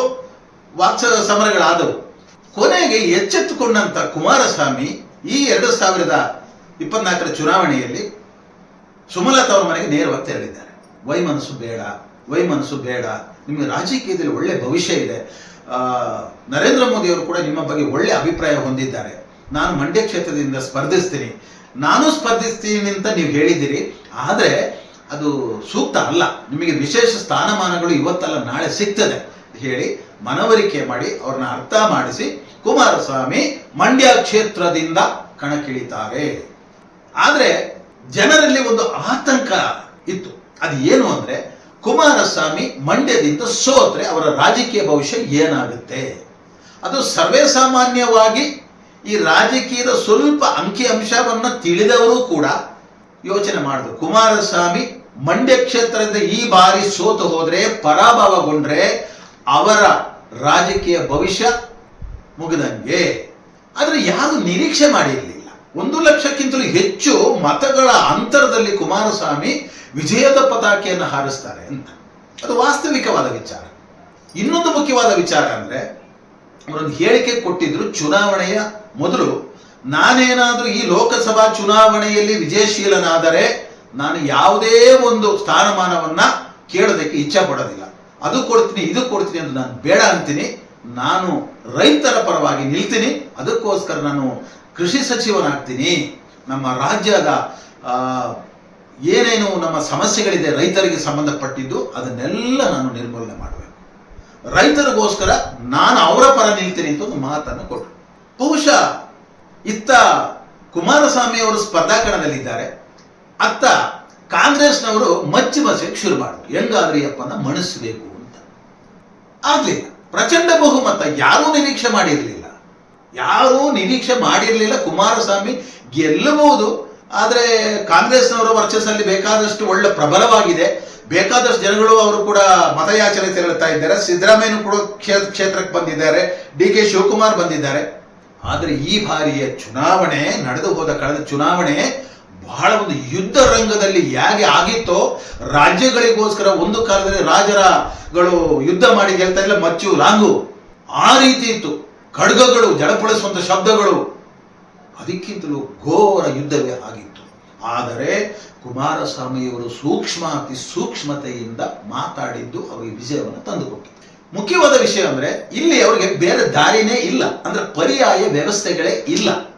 ವಾಕ್ಸ ಸಮರಗಳಾದವು. ಕೊನೆಗೆ ಎಚ್ಚೆತ್ತುಕೊಂಡಂತ ಕುಮಾರಸ್ವಾಮಿ ಈ ಎರಡು ಸಾವಿರದ ಇಪ್ಪತ್ನಾಲ್ಕರ ಚುನಾವಣೆಯಲ್ಲಿ ಸುಮಲತಾ ಅವರ ಮನೆಗೆ ನೇರವಾಗಿ ತೆರಳಿದ್ದಾರೆ. ವೈಮನಸ್ಸು ಬೇಡ ವೈಮನಸ್ಸು ಬೇಡ. ನಿಮಗೆ ರಾಜಕೀಯದಲ್ಲಿ ಒಳ್ಳೆ ಭವಿಷ್ಯ ಇದೆ. ನರೇಂದ್ರ ಮೋದಿ ಅವರು ಕೂಡ ನಿಮ್ಮ ಬಗ್ಗೆ ಒಳ್ಳೆ ಅಭಿಪ್ರಾಯ ಹೊಂದಿದ್ದಾರೆ. ನಾನು ಮಂಡ್ಯ ಕ್ಷೇತ್ರದಿಂದ ಸ್ಪರ್ಧಿಸ್ತೀನಿ. ನಾನು ಸ್ಪರ್ಧಿಸ್ತೀನಿ ಅಂತ ನೀವು ಹೇಳಿದ್ದೀರಿ. ಆದರೆ ಅದು ಸೂಕ್ತ ಅಲ್ಲ. ನಿಮಗೆ ವಿಶೇಷ ಸ್ಥಾನಮಾನಗಳು ಇವತ್ತಲ್ಲ, ನಾಳೆ ಸಿಗ್ತದೆ. ಹೇಳಿ ಮನವರಿಕೆ ಮಾಡಿ, ಅವ್ರನ್ನ ಅರ್ಥ ಮಾಡಿಸಿ, ಕುಮಾರಸ್ವಾಮಿ ಮಂಡ್ಯ ಕ್ಷೇತ್ರದಿಂದ ಕಣಕ್ಕಿಳಿತಾರೆ. ಆದರೆ ಜನರಲ್ಲಿ ಒಂದು ಆತಂಕ ಇತ್ತು. ಅದು ಏನು ಅಂದ್ರೆ, ಕುಮಾರಸ್ವಾಮಿ ಮಂಡ್ಯದಿಂದ ಸೋತ್ರೆ ಅವರ ರಾಜಕೀಯ ಭವಿಷ್ಯ ಏನಾಗುತ್ತೆ? ಅದು ಸರ್ವೇ ಸಾಮಾನ್ಯವಾಗಿ ಈ ರಾಜಕೀಯದ ಸ್ವಲ್ಪ ಅಂಕಿ ಅಂಶವನ್ನು ತಿಳಿದವರು ಕೂಡ ಯೋಚನೆ ಮಾಡಿದ್ರು ಕುಮಾರಸ್ವಾಮಿ ಮಂಡ್ಯ ಕ್ಷೇತ್ರದಿಂದ ಈ ಬಾರಿ ಸೋತು ಹೋದ್ರೆ, ಪರಾಭವಗೊಂಡ್ರೆ ಅವರ ರಾಜಕೀಯ ಭವಿಷ್ಯ ಮುಗಿದಂಗೆ. ಆದ್ರೆ ಯಾರು ನಿರೀಕ್ಷೆ ಮಾಡಿರಲಿಲ್ಲ. ಒಂದು ಲಕ್ಷಕ್ಕಿಂತಲೂ ಹೆಚ್ಚು ಮತಗಳ ಅಂತರದಲ್ಲಿ ಕುಮಾರಸ್ವಾಮಿ ವಿಜಯದ ಪತಾಕೆಯನ್ನು ಹಾರಿಸ್ತಾರೆ ಅಂತ. ಅದು ವಾಸ್ತವಿಕವಾದ ವಿಚಾರ. ಇನ್ನೊಂದು ಮುಖ್ಯವಾದ ವಿಚಾರ ಅಂದ್ರೆ, ಅವರೊಂದು ಹೇಳಿಕೆ ಕೊಟ್ಟಿದ್ರು ಚುನಾವಣೆಯ ಮೊದಲು ನಾನೇನಾದ್ರೂ ಈ ಲೋಕಸಭಾ ಚುನಾವಣೆಯಲ್ಲಿ ವಿಜಯಶೀಲನಾದರೆ ನಾನು ಯಾವುದೇ ಒಂದು ಸ್ಥಾನಮಾನವನ್ನ ಕೇಳೋದಕ್ಕೆ ಇಚ್ಛೆ ಪಡೋದಿಲ್ಲ. ಅದು ಕೊಡ್ತೀನಿ, ಇದು ಕೊಡ್ತೀನಿ ಅಂತ ನಾನು ಬೇಡ ಅಂತೀನಿ. ನಾನು ರೈತರ ಪರವಾಗಿ ನಿಲ್ತೀನಿ. ಅದಕ್ಕೋಸ್ಕರ ನಾನು ಕೃಷಿ ಸಚಿವನಾಗ್ತೀನಿ. ನಮ್ಮ ರಾಜ್ಯದ ಏನೇನು ನಮ್ಮ ಸಮಸ್ಯೆಗಳಿದೆ ರೈತರಿಗೆ ಸಂಬಂಧಪಟ್ಟಿದ್ದು ಅದನ್ನೆಲ್ಲ ನಾನು ನಿರ್ಮೂಲನೆ ಮಾಡಬೇಕು. ರೈತರಿಗೋಸ್ಕರ ನಾನು ಅವರ ಪರ ನಿಲ್ತೀನಿ ಅಂತ ಒಂದು ಮಾತನ್ನು ಕೊಟ್ಟರು. ಬಹುಶಃ ಇತ್ತ ಕುಮಾರಸ್ವಾಮಿ ಅವರು ಸ್ಪರ್ಧಾ ಕಣದಲ್ಲಿದ್ದಾರೆ ಅತ್ತ ಕಾಂಗ್ರೆಸ್ನವರು ಮಚ್ಚಿ ಮಸೆಗೆ ಶುರು ಮಾಡಿದ್ರು. ಹೆಂಗಾದ್ರೆ ಅಪ್ಪನ ಮಣಿಸಬೇಕು ಅಂತ. ಆಗ್ಲಿಲ್ಲ. ಪ್ರಚಂಡ ಬಹುಮತ. ಯಾರೂ ನಿರೀಕ್ಷೆ ಮಾಡಿರಲಿಲ್ಲ. ಯಾರೂ ನಿರೀಕ್ಷೆ ಮಾಡಿರಲಿಲ್ಲ ಕುಮಾರಸ್ವಾಮಿ. ಗೆಲ್ಲಬಹುದು. ಆದ್ರೆ ಕಾಂಗ್ರೆಸ್ನವರ ವರ್ಚಸ್ಸಲ್ಲಿ ಬೇಕಾದಷ್ಟು ಒಳ್ಳೆ ಪ್ರಬಲವಾಗಿದೆ. ಬೇಕಾದಷ್ಟು ಜನಗಳು ಅವರು ಕೂಡ ಮತಯಾಚನೆ ತೆರಳುತ್ತಾ ಇದ್ದಾರೆ. ಸಿದ್ದರಾಮಯ್ಯನು ಕೂಡ ಕ್ಷೇ- ಕ್ಷೇತ್ರಕ್ಕೆ ಬಂದಿದ್ದಾರೆ. ಡಿ ಕೆ ಶಿವಕುಮಾರ್ ಬಂದಿದ್ದಾರೆ. ಆದ್ರೆ ಈ ಬಾರಿಯ ಚುನಾವಣೆ, ನಡೆದು ಹೋದ ಕಳೆದ ಚುನಾವಣೆ ಬಹಳ ಒಂದು ಯುದ್ಧ ರಂಗದಲ್ಲಿ ಹೇಗೆ ಆಗಿತ್ತೋ, ರಾಜ್ಯಗಳಿಗೋಸ್ಕರ ಒಂದು ಕಾಲದಲ್ಲಿ ರಾಜರಗಳು ಯುದ್ಧ ಮಾಡಿ ಗೆಲ್ತಾ ಇಲ್ಲ ಮಚ್ಚು, ಲಾಂಗು, ಆ ರೀತಿ ಇತ್ತು. ಖಡ್ಗಗಳು, ಜಡಪಡಿಸುವಂತ ಶಬ್ದಗಳು ಅದಕ್ಕಿಂತಲೂ ಘೋರ ಯುದ್ಧವೇ ಆಗಿತ್ತು. ಆದರೆ ಕುಮಾರಸ್ವಾಮಿಯವರು ಸೂಕ್ಷ್ಮ ಅತಿ ಸೂಕ್ಷ್ಮತೆಯಿಂದ ಮಾತಾಡಿದ್ದು ಅವರಿಗೆ ವಿಜಯವನ್ನು ತಂದುಕೊಟ್ಟಿತು ಮುಖ್ಯವಾದ ವಿಷಯ ಅಂದ್ರೆ ಇಲ್ಲಿ ಅವರಿಗೆ ಬೇರೆ ದಾರಿನೇ ಇಲ್ಲ. ಅಂದ್ರೆ ಪರ್ಯಾಯ ವ್ಯವಸ್ಥೆಗಳೇ ಇಲ್ಲ.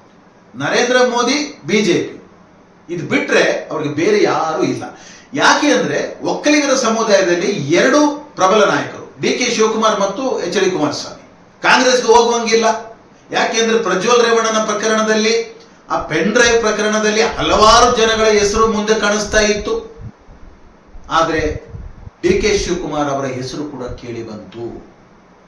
ನರೇಂದ್ರ ಮೋದಿ, ಬಿಜೆಪಿ. ಇದು ಬಿಟ್ರೆ ಅವ್ರಿಗೆ ಬೇರೆ ಯಾರು ಇಲ್ಲ. ಯಾಕೆ ಅಂದ್ರೆ ಒಕ್ಕಲಿಗರ ಸಮುದಾಯದಲ್ಲಿ ಎರಡು ಪ್ರಬಲ ನಾಯಕರು, ಡಿ ಕೆ ಶಿವಕುಮಾರ್ ಮತ್ತು ಎಚ್ ಡಿ ಕುಮಾರಸ್ವಾಮಿ. ಕಾಂಗ್ರೆಸ್ಗೆ ಹೋಗುವಂಗಿಲ್ಲ. ಯಾಕೆಂದ್ರೆ ಪ್ರಜ್ವಲ್ ರೇವಣ್ಣನ ಪ್ರಕರಣದಲ್ಲಿ, ಆ ಪೆನ್ ಡ್ರೈವ್ ಪ್ರಕರಣದಲ್ಲಿ ಹಲವಾರು ಜನಗಳ ಹೆಸರು ಮುಂದೆ ಕಾಣಿಸ್ತಾ ಇತ್ತು. ಆದ್ರೆ ಡಿ ಕೆ ಶಿವಕುಮಾರ್ ಅವರ ಹೆಸರು ಕೂಡ ಕೇಳಿ ಬಂತು.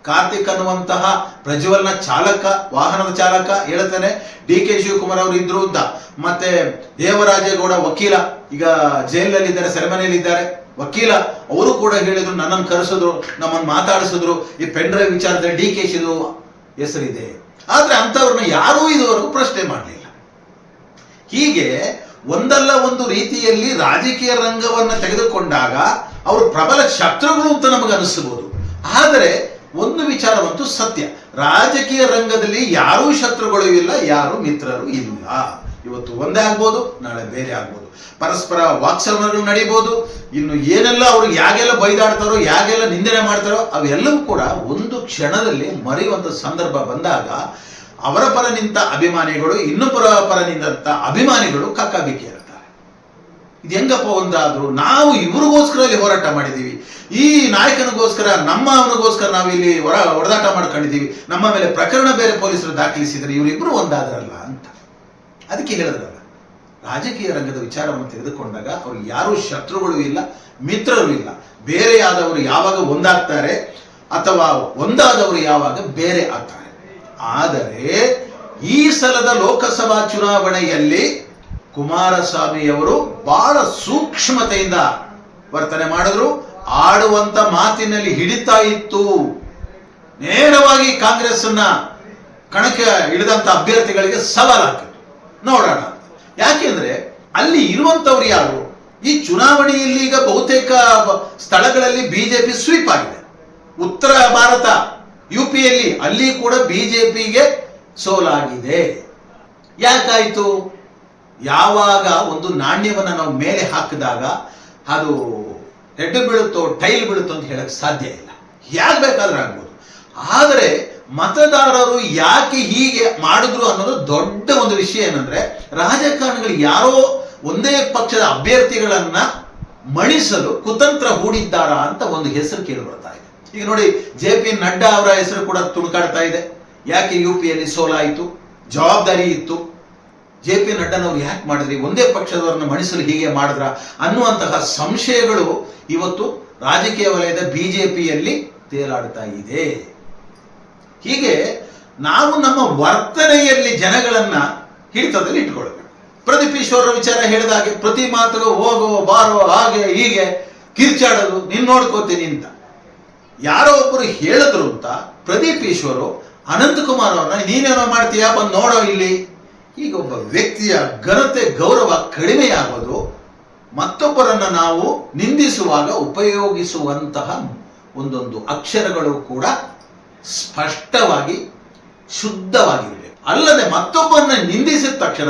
ಕಾರ್ತಿಕ್ ಅನ್ನುವಂತಹ ಪ್ರಜ್ವಲ್ನ ಚಾಲಕ, ವಾಹನದ ಚಾಲಕ ಹೇಳ್ತಾನೆ. ಡಿ ಕೆ ಶಿವಕುಮಾರ್ ಅವರು ಇದ್ರು ಅಂತ ಮತ್ತೆ ದೇವರಾಜೇಗೌಡ ವಕೀಲ, ಈಗ ಜೈಲಲ್ಲಿದ್ದಾರೆ, ಸೆರೆಮನೆಯಲ್ಲಿದ್ದಾರೆ. ವಕೀಲ, ಅವರು ಕೂಡ ಹೇಳಿದ್ರು, ನನ್ನನ್ನು ಕರೆಸಿದ್ರು, ನಮ್ಮನ್ನು ಮಾತಾಡಿಸಿದ್ರು. ಈ ಪೆನ್ ಡ್ರೈವ್ ವಿಚಾರದಲ್ಲಿ ಡಿ ಕೆ ಶಿದು ಹೆಸರಿದೆ. ಆದ್ರೆ ಅಂತವ್ರನ್ನ ಯಾರೂ ಇದುವರೆಗೂ ಪ್ರಶ್ನೆ ಮಾಡಲಿಲ್ಲ. ಹೀಗೆ ಒಂದಲ್ಲ ಒಂದು ರೀತಿಯಲ್ಲಿ ರಾಜಕೀಯ ರಂಗವನ್ನು ತೆಗೆದುಕೊಂಡಾಗ ಅವರು ಪ್ರಬಲ ಶತ್ರುಗಳು ಅಂತ ನಮಗೆ ಅನಿಸಬಹುದು ಆದರೆ ಒಂದು ವಿಚಾರವಂತೂ ಸತ್ಯ. ರಾಜಕೀಯ ರಂಗದಲ್ಲಿ ಯಾರೂ ಶತ್ರುಗಳು ಇಲ್ಲ, ಯಾರು ಮಿತ್ರರು ಇಲ್ಲ. ಇವತ್ತು ಒಂದೇ ಆಗ್ಬೋದು, ನಾಳೆ ಬೇರೆ ಆಗ್ಬೋದು. ಪರಸ್ಪರ ವಾಕ್ಸಮರಗಳು ನಡೀಬಹುದು ಇನ್ನು ಏನೆಲ್ಲ ಅವರು ಯಾಗೆಲ್ಲ ಬೈದಾಡ್ತಾರೋ, ಯಾಗೆಲ್ಲ ನಿಂದನೆ ಮಾಡ್ತಾರೋ, ಅವೆಲ್ಲವೂ ಕೂಡ ಒಂದು ಕ್ಷಣದಲ್ಲಿ ಮರೆಯುವಂತ ಸಂದರ್ಭ ಬಂದಾಗ ಅವರ ಪರ ನಿಂತ ಅಭಿಮಾನಿಗಳು, ಇನ್ನೊಬ್ಬರ ಪರ ನಿಂತ ಅಭಿಮಾನಿಗಳು ಕಕ್ಕಾಬಿಕ್ಕಿ ಇರ್ತಾರೆ ಇದು ಹೆಂಗಪ್ಪ ಒಂದಾದ್ರು, ನಾವು ಇವ್ರಿಗೋಸ್ಕರ ಇಲ್ಲಿ ಹೋರಾಟ ಮಾಡಿದ್ದೀವಿ ಈ ನಾಯಕನಿಗೋಸ್ಕರ, ನಮ್ಮ ಅವನಿಗೋಸ್ಕರ ನಾವು ಇಲ್ಲಿ ಹೊರ, ಹೊಡೆದಾಟ ಮಾಡ್ಕೊಂಡಿದ್ದೀವಿ ನಮ್ಮ ಮೇಲೆ ಪ್ರಕರಣ ಬೇರೆ ಪೊಲೀಸರು ದಾಖಲಿಸಿದ್ರೆ ಇವರಿಬ್ಬರು ಒಂದಾದ್ರಲ್ಲ ಅಂತ. ಅದಕ್ಕೆ ಹೇಳಿದ್ರಲ್ಲ. ರಾಜಕೀಯ ರಂಗದ ವಿಚಾರವನ್ನು ತೆಗೆದುಕೊಂಡಾಗ ಅವ್ರು ಯಾರೂ ಶತ್ರುಗಳು ಇಲ್ಲ, ಮಿತ್ರರು ಇಲ್ಲ. ಬೇರೆಯಾದವರು ಯಾವಾಗ ಒಂದಾಗ್ತಾರೆ ಅಥವಾ ಒಂದಾದವರು ಯಾವಾಗ ಬೇರೆ ಆಗ್ತಾರೆ. ಆದರೆ ಈ ಸಲದ ಲೋಕಸಭಾ ಚುನಾವಣೆಯಲ್ಲಿ ಕುಮಾರಸ್ವಾಮಿಯವರು ಬಹಳ ಸೂಕ್ಷ್ಮತೆಯಿಂದ ವರ್ತನೆ ಮಾಡಿದ್ರು. ಆಡುವಂತ ಮಾತಿನಲ್ಲಿ ಹಿಡಿತಾ ಇತ್ತು. ನೇರವಾಗಿ ಕಾಂಗ್ರೆಸ್ ಅನ್ನ ಕಣಕ್ಕೆ ಇಳಿದಂತ ಅಭ್ಯರ್ಥಿಗಳಿಗೆ ಸವಾಲಾಕಿತ್ತು ನೋಡೋಣ ಯಾಕೆಂದ್ರೆ ಅಲ್ಲಿ ಇರುವಂತವ್ರು ಯಾರು? ಈ ಚುನಾವಣೆಯಲ್ಲಿ ಈಗ ಬಹುತೇಕ ಸ್ಥಳಗಳಲ್ಲಿ ಬಿಜೆಪಿ ಸ್ವೀಪ್ ಆಗಿದೆ. ಉತ್ತರ ಭಾರತ ಯುಪಿಯಲ್ಲಿ ಅಲ್ಲಿ ಕೂಡ ಬಿಜೆಪಿಗೆ ಸೋಲಾಗಿದೆ. ಯಾಕಾಯಿತು? ಯಾವಾಗ ಒಂದು ನಾಣ್ಯವನ್ನು ನಾವು ಮೇಲೆ ಹಾಕಿದಾಗ ಅದು ಹೆಡ್ ಬೀಳುತ್ತೋ, ಟೈಲ್ ಬೀಳುತ್ತೋ ಅಂತ ಹೇಳಕ್ ಸಾಧ್ಯ ಇಲ್ಲ. ಯಾಕೆ ಬೇಕಾದ್ರೆ ಆಗ್ಬೋದು. ಆದರೆ ಮತದಾರರು ಯಾಕೆ ಹೀಗೆ ಮಾಡಿದ್ರು ಅನ್ನೋದು ದೊಡ್ಡ ಒಂದು ವಿಷಯ ಏನಂದ್ರೆ, ರಾಜಕಾರಣಿಗಳು ಯಾರೋ ಒಂದೇ ಪಕ್ಷದ ಅಭ್ಯರ್ಥಿಗಳನ್ನ ಮಣಿಸಲು ಕುತಂತ್ರ ಹೂಡಿದ್ದಾರಾ ಅಂತ ಒಂದು ಹೆಸರು ಕೇಳಿ ಬರ್ತಾ ಇದೆ. ಈಗ ನೋಡಿ, ಜೆ ಪಿ ನಡ್ಡಾ ಅವರ ಹೆಸರು ಕೂಡ ತುಣುಕಾಡ್ತಾ ಇದೆ. ಯಾಕೆ ಯು ಪಿಯಲ್ಲಿ ಸೋಲಾಯಿತು? ಜವಾಬ್ದಾರಿ ಇತ್ತು. ಜೆ ಪಿ ನಡ್ಡನವ್ರು ಯಾಕೆ ಮಾಡಿದ್ರಿ? ಒಂದೇ ಪಕ್ಷದವರನ್ನ ಮಣಿಸಲು ಹೀಗೆ ಮಾಡಿದ್ರ? ಅನ್ನುವಂತಹ ಸಂಶಯಗಳು ಇವತ್ತು ರಾಜಕೀಯ ವಲಯದ ಬಿಜೆಪಿಯಲ್ಲಿ ತೇಲಾಡ್ತಾ ಇದೆ. ಹೀಗೆ ನಾವು ನಮ್ಮ ವರ್ತನೆಯಲ್ಲಿ ಜನಗಳನ್ನ ಹಿಡಿತದಲ್ಲಿ ಇಟ್ಕೊಳ್ಬೇಕು ಪ್ರದೀಪ್ ಈಶ್ವರರ ವಿಚಾರ ಹೇಳಿದ ಹಾಗೆ, ಪ್ರತಿ ಮಾತುಗೂ ಹೋಗೋ ಬಾರೋ ಹಾಗೆ ಹೀಗೆ ಕಿರ್ಚಾಡೋದು ನೀನ್ ನೋಡ್ಕೋತೀನಿ ಅಂತ. ಯಾರೋ ಒಬ್ಬರು ಹೇಳಿದ್ರು ಅಂತ ಪ್ರದೀಪ್ ಈಶ್ವರು ಅನಂತಕುಮಾರ್ ಅವ್ರನ್ನ, ನೀನೇನೋ ಮಾಡ್ತೀಯಾ? ಬಂದು ನೋಡೋ ಇಲ್ಲಿ. ಈಗ ಒಬ್ಬ ವ್ಯಕ್ತಿಯ ಘನತೆ, ಗೌರವ ಕಡಿಮೆಯಾಗೋದು, ಮತ್ತೊಬ್ಬರನ್ನ ನಾವು ನಿಂದಿಸುವಾಗ ಉಪಯೋಗಿಸುವಂತಹ ಒಂದೊಂದು ಅಕ್ಷರಗಳು ಕೂಡ ಸ್ಪಷ್ಟವಾಗಿ ಶುದ್ಧವಾಗಿರಬೇಕು ಅಲ್ಲದೆ ಮತ್ತೊಬ್ಬರನ್ನ ನಿಂದಿಸಿದ ತಕ್ಷಣ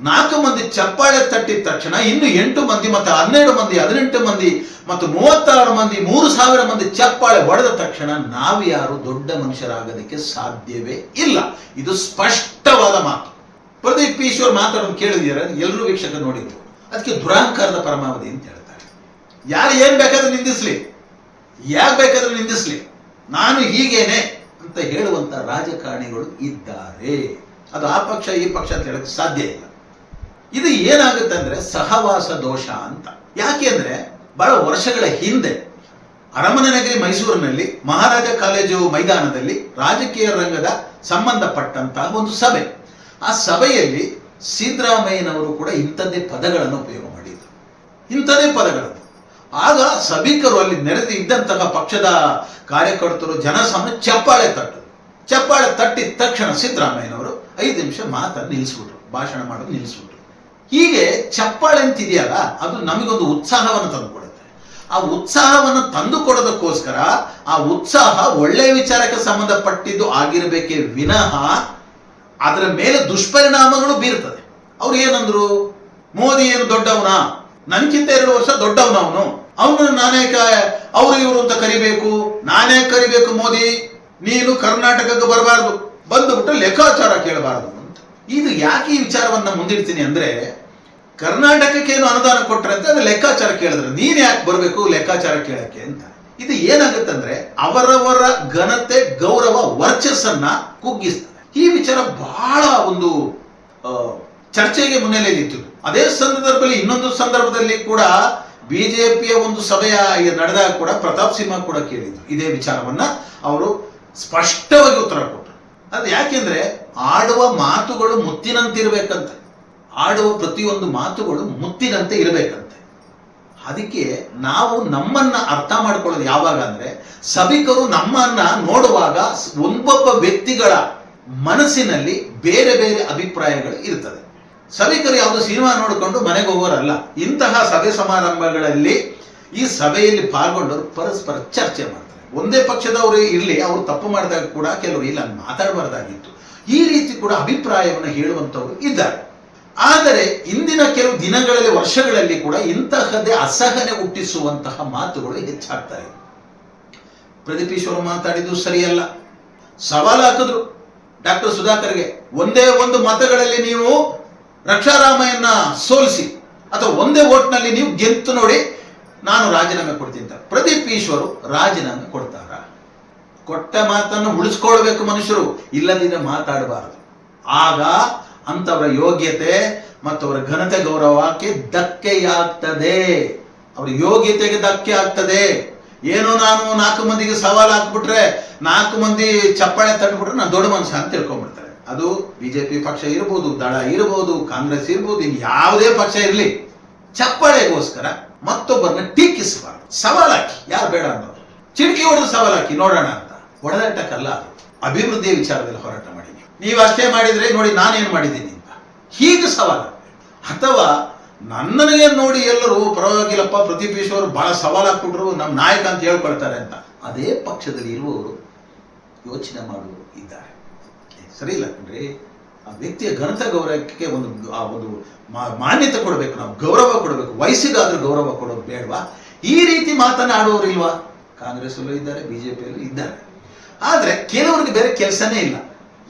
ನಾಲ್ಕು ಮಂದಿ ಚಪ್ಪಾಳೆ ತಟ್ಟಿದ ತಕ್ಷಣ ಇನ್ನು ಎಂಟು ಮಂದಿ ಮತ್ತು ಹನ್ನೆರಡು ಮಂದಿ, ಹದಿನೆಂಟು ಮಂದಿ ಮತ್ತು ಮೂವತ್ತಾರು ಮಂದಿ, ಮೂರು ಸಾವಿರ ಮಂದಿ ಚಪ್ಪಾಳೆ ಹೊಡೆದ ತಕ್ಷಣ ನಾವು ಯಾರು ದೊಡ್ಡ ಮನುಷ್ಯರಾಗೋದಕ್ಕೆ ಸಾಧ್ಯವೇ ಇಲ್ಲ. ಇದು ಸ್ಪಷ್ಟವಾದ ಮಾತು. ಪ್ರದೀಪ್ ಈಶ್ವರ್ ಮಾತಾಡೋದು ಕೇಳಿದೀರ ಎಲ್ಲರೂ ವೀಕ್ಷಕ ನೋಡಿದ್ರು. ಅದಕ್ಕೆ ದುರಾಂಕಾರದ ಪರಮಾವಧಿ ಅಂತ ಹೇಳ್ತಾರೆ. ಯಾರು ಏನ್ ಬೇಕಾದ್ರೂ ನಿಂದಿಸ್ಲಿ. ಯಾಕೆ ಬೇಕಾದ್ರೂ ನಿಂದಿಸ್ಲಿ. ನಾನು ಹೀಗೇನೆ ಅಂತ ಹೇಳುವಂತ ರಾಜಕಾರಣಿಗಳು ಇದ್ದಾರೆ. ಅದು ಆ ಪಕ್ಷ, ಈ ಪಕ್ಷ ಅಂತ ಹೇಳಕ್ಕೆ ಸಾಧ್ಯ ಇಲ್ಲ. ಇದು ಏನಾಗುತ್ತೆ ಅಂದ್ರೆ ಸಹವಾಸ ದೋಷ ಅಂತ. ಯಾಕೆ ಅಂದ್ರೆ ಬಹಳ ವರ್ಷಗಳ ಹಿಂದೆ ಅರಮನೆ ನಗರಿ ಮೈಸೂರಿನಲ್ಲಿ ಮಹಾರಾಜ ಕಾಲೇಜು ಮೈದಾನದಲ್ಲಿ ರಾಜಕೀಯ ರಂಗದ ಸಂಬಂಧಪಟ್ಟಂತಹ ಒಂದು ಸಭೆ. ಆ ಸಭೆಯಲ್ಲಿ ಸಿದ್ದರಾಮಯ್ಯನವರು ಕೂಡ ಇಂಥದ್ದೇ ಪದಗಳನ್ನು ಉಪಯೋಗ ಮಾಡಿದ್ರು. ಇಂಥದೇ ಪದಗಳನ್ನು. ಆಗ ಸಭಿಕರು ಅಲ್ಲಿ ನೆರೆದು ಇದ್ದಂತಹ ಪಕ್ಷದ ಕಾರ್ಯಕರ್ತರು ಜನಸಾಮಾನ್ಯ ಚಪ್ಪಾಳೆ ತಟ್ಟರು ಚಪ್ಪಾಳೆ ತಟ್ಟಿದ ತಕ್ಷಣ ಸಿದ್ದರಾಮಯ್ಯನವರು ಐದು ನಿಮಿಷ ಮಾತನ್ನು ನಿಲ್ಲಿಸ್ಬಿಟ್ರು, ಭಾಷಣ ಮಾಡೋದು ನಿಲ್ಲಿಸ್ಬಿಟ್ರು. ಹೀಗೆ ಚಪ್ಪಾಳೆ ಅಂತಿದೆಯಲ್ಲ, ಅದು ನಮಗೊಂದು ಉತ್ಸಾಹವನ್ನು ತಂದುಕೊಡುತ್ತೆ. ಆ ಉತ್ಸಾಹವನ್ನು ತಂದುಕೊಡೋದಕ್ಕೋಸ್ಕರ ಆ ಉತ್ಸಾಹ ಒಳ್ಳೆ ವಿಚಾರಕ್ಕೆ ಸಂಬಂಧಪಟ್ಟಿದ್ದು ಆಗಿರಬೇಕೇ ವಿನಃ ಅದರ ಮೇಲೆ ದುಷ್ಪರಿಣಾಮಗಳು ಬೀರ್ತದೆ ಅವ್ರು ಏನಂದ್ರು, ಮೋದಿ ಏನು ದೊಡ್ಡವನ? ನನ್ಕಿಂತ ಎರಡು ವರ್ಷ ದೊಡ್ಡವನವನು. ಅವನು ನಾನೇ ಅವರು ಇವರು ಅಂತ ಕರಿಬೇಕು? ನಾನೇ ಕರಿಬೇಕು ಮೋದಿ? ನೀನು ಕರ್ನಾಟಕಕ್ಕೆ ಬರಬಾರದು. ಬಂದುಬಿಟ್ಟು ಲೆಕ್ಕಾಚಾರ ಕೇಳಬಾರದು. ಇದು ಯಾಕೆ ಈ ವಿಚಾರವನ್ನ ಮುಂದಿಡ್ತೀನಿ ಅಂದ್ರೆ ಕರ್ನಾಟಕಕ್ಕೆ ಏನು ಅನುದಾನ ಕೊಟ್ರೆ ಅಂತ ಅದು ಲೆಕ್ಕಾಚಾರ ಕೇಳಿದ್ರೆ. ನೀನು ಯಾಕೆ ಬರಬೇಕು ಲೆಕ್ಕಾಚಾರ ಕೇಳಕ್ಕೆ ಅಂತ. ಇದು ಏನಾಗುತ್ತಂದ್ರೆ ಅವರವರ ಘನತೆ, ಗೌರವ, ವರ್ಚಸ್ಸನ್ನ ಕುಗ್ಗಿಸ್ತದೆ. ಈ ವಿಚಾರ ಬಹಳ ಒಂದು ಚರ್ಚೆಗೆ ಮುನ್ನೆಲೆಯಲ್ಲಿತ್ತು. ಅದೇ ಸಂದರ್ಭದಲ್ಲಿ, ಇನ್ನೊಂದು ಸಂದರ್ಭದಲ್ಲಿ ಕೂಡ ಬಿಜೆಪಿಯ ಒಂದು ಸಭೆಯ ನಡೆದಾಗ ಕೂಡ ಪ್ರತಾಪ್ ಸಿಂಹ ಕೂಡ ಕೇಳಿದ್ರು. ಇದೇ ವಿಚಾರವನ್ನ ಅವರು ಸ್ಪಷ್ಟವಾಗಿ ಉತ್ತರ ಕೊಟ್ಟರು. ಅದು ಯಾಕೆಂದ್ರೆ ಆಡುವ ಮಾತುಗಳು ಮುತ್ತಿನಂತಿರ್ಬೇಕಂತೆ. ಆಡುವ ಪ್ರತಿಯೊಂದು ಮಾತುಗಳು ಮುತ್ತಿನಂತೆ ಇರಬೇಕಂತೆ. ಅದಕ್ಕೆ ನಾವು ನಮ್ಮನ್ನ ಅರ್ಥ ಮಾಡ್ಕೊಳ್ಳೋದು ಯಾವಾಗ ಅಂದ್ರೆ ಸಭಿಕರು ನಮ್ಮನ್ನ ನೋಡುವಾಗ ಒಬ್ಬೊಬ್ಬ ವ್ಯಕ್ತಿಗಳ ಮನಸ್ಸಿನಲ್ಲಿ ಬೇರೆ ಬೇರೆ ಅಭಿಪ್ರಾಯಗಳು ಇರ್ತದೆ. ಸಭಿಕರು ಯಾವುದೋ ಸಿನಿಮಾ ನೋಡಿಕೊಂಡು ಮನೆಗೆ ಹೋಗೋರಲ್ಲ, ಇಂತಹ ಸಭೆ ಸಮಾರಂಭಗಳಲ್ಲಿ ಈ ಸಭೆಯಲ್ಲಿ ಪಾಲ್ಗೊಂಡವರು ಪರಸ್ಪರ ಚರ್ಚೆ ಮಾಡ್ತಾರೆ. ಒಂದೇ ಪಕ್ಷದವರು ಇರಲಿ, ಅವರು ತಪ್ಪು ಮಾಡಿದಾಗ ಕೂಡ ಕೆಲವರು ಇಲ್ಲ ಮಾತಾಡಬಾರ್ದಾಗಿತ್ತು. ಈ ರೀತಿ ಕೂಡ ಅಭಿಪ್ರಾಯವನ್ನು ಹೇಳುವಂತವರು ಇದ್ದಾರೆ. ಆದರೆ ಇಂದಿನ ಕೆಲವು ದಿನಗಳಲ್ಲಿ, ವರ್ಷಗಳಲ್ಲಿ ಕೂಡ ಇಂತಹದೇ ಅಸಹನೆ ಹುಟ್ಟಿಸುವಂತಹ ಮಾತುಗಳು ಹೆಚ್ಚಾಗ್ತಾ ಇದೆ. ಪ್ರದೀಪ್ ಮಾತಾಡಿದ್ದು ಸರಿಯಲ್ಲ. ಸವಾಲು ಹಾಕಿದ್ರು ಡಾಕ್ಟರ್ ಸುಧಾಕರ್ಗೆ. ಒಂದೇ ಒಂದು ಮತಗಳಲ್ಲಿ ನೀವು ರಕ್ಷಾರಾಮಯ್ಯನ ಸೋಲಿಸಿ, ಅಥವಾ ಒಂದೇ ಓಟ್ನಲ್ಲಿ ನೀವು ಗೆದ್ದು ನೋಡಿ ನಾನು ರಾಜೀನಾಮೆ ಕೊಡ್ತೀನಿ ಪ್ರದೀಪ್ ಈಶ್ವರು ರಾಜೀನಾಮೆ ಕೊಡ್ತಾರ. ಕೊಟ್ಟ ಮಾತನ್ನು ಉಳಿಸ್ಕೊಳ್ಬೇಕು ಮನುಷ್ಯರು ಇಲ್ಲದಿದ್ದರೆ ಮಾತಾಡಬಾರದು. ಆಗ ಅಂತವರ ಯೋಗ್ಯತೆ ಮತ್ತು ಅವರ ಘನತೆ ಗೌರವಕ್ಕೆ ಧಕ್ಕೆಯಾಗ್ತದೆ. ಅವರ ಯೋಗ್ಯತೆಗೆ ಧಕ್ಕೆ ಆಗ್ತದೆ ಏನು ನಾನು ನಾಲ್ಕು ಮಂದಿಗೆ ಸವಾಲು ಹಾಕ್ಬಿಟ್ರೆ, ನಾಲ್ಕು ಮಂದಿ ಚಪ್ಪಾಳೆ ತಟ್ಬಿಟ್ರೆ ನಾನು ದೊಡ್ಡ ಮನುಷ್ಯ ಅಂತ ತಿಳ್ಕೊಂಡ್ಬಿಡ್ತಾರೆ. ಅದು ಬಿಜೆಪಿ ಪಕ್ಷ ಇರ್ಬೋದು, ದಳ ಇರ್ಬೋದು, ಕಾಂಗ್ರೆಸ್ ಇರ್ಬೋದು ಇನ್ನು ಯಾವುದೇ ಪಕ್ಷ ಇರಲಿ, ಚಪ್ಪಾಳೆಗೋಸ್ಕರ ಮತ್ತೊಬ್ಬರನ್ನ ಟೀಕಿಸಬಾರ್ದು. ಸವಾಲಾಕಿ. ಯಾರು ಬೇಡ ಅನ್ನೋರು ಚಿಟಕಿ ಹೊಡೆದು ಸವಾಲಾಕಿ. ನೋಡೋಣ ಅಂತ. ಹೊಡೆದಾಟಕ್ಕಲ್ಲ ಅದು. ಅಭಿವೃದ್ಧಿಯ ವಿಚಾರದಲ್ಲಿ ಹೋರಾಟ ಮಾಡಿ ನೀವು. ಅಷ್ಟೇ ಮಾಡಿದ್ರೆ ನೋಡಿ ನಾನೇನು ಮಾಡಿದ್ದೀನಿ ಅಂತ. ಹೀಗೆ ಸವಾಲ ಅಥವಾ ನನ್ನನಿಗೆ ನೋಡಿ ಎಲ್ಲರೂ ಪರವಾಗಿಲ್ಲಪ್ಪ ಪ್ರದೀಪ್ ಈಶ್ವರ್ ಬಹಳ ಸವಾಲು ಹಾಕ್ಬಿಟ್ರು ನಮ್ಮ ನಾಯಕ ಅಂತ ಹೇಳ್ಕೊಳ್ತಾರೆ ಅಂತ. ಅದೇ ಪಕ್ಷದಲ್ಲಿ ಇರುವವರು ಯೋಚನೆ ಮಾಡುವವರು ಇದ್ದಾರೆ. ಸರಿ ಇಲ್ಲ ಕಣ್ರಿ ಆ ವ್ಯಕ್ತಿಯ ಘನತೆ ಗೌರವಕ್ಕೆ ಒಂದು ಆ ಒಂದು ಮಾನ್ಯತೆ ಕೊಡಬೇಕು ನಾವು, ಗೌರವ ಕೊಡಬೇಕು, ವಯಸ್ಸಿಗಾದ್ರೂ ಗೌರವ ಕೊಡೋದು ಬೇಡವಾ? ಈ ರೀತಿ ಮಾತನಾಡುವವರು ಇಲ್ವಾ? ಕಾಂಗ್ರೆಸ್ಸಲ್ಲೂ ಇದ್ದಾರೆ, ಬಿಜೆಪಿಯಲ್ಲೂ ಇದ್ದಾರೆ. ಆದ್ರೆ ಕೆಲವರಿಗೆ ಬೇರೆ ಕೆಲಸನೇ ಇಲ್ಲ.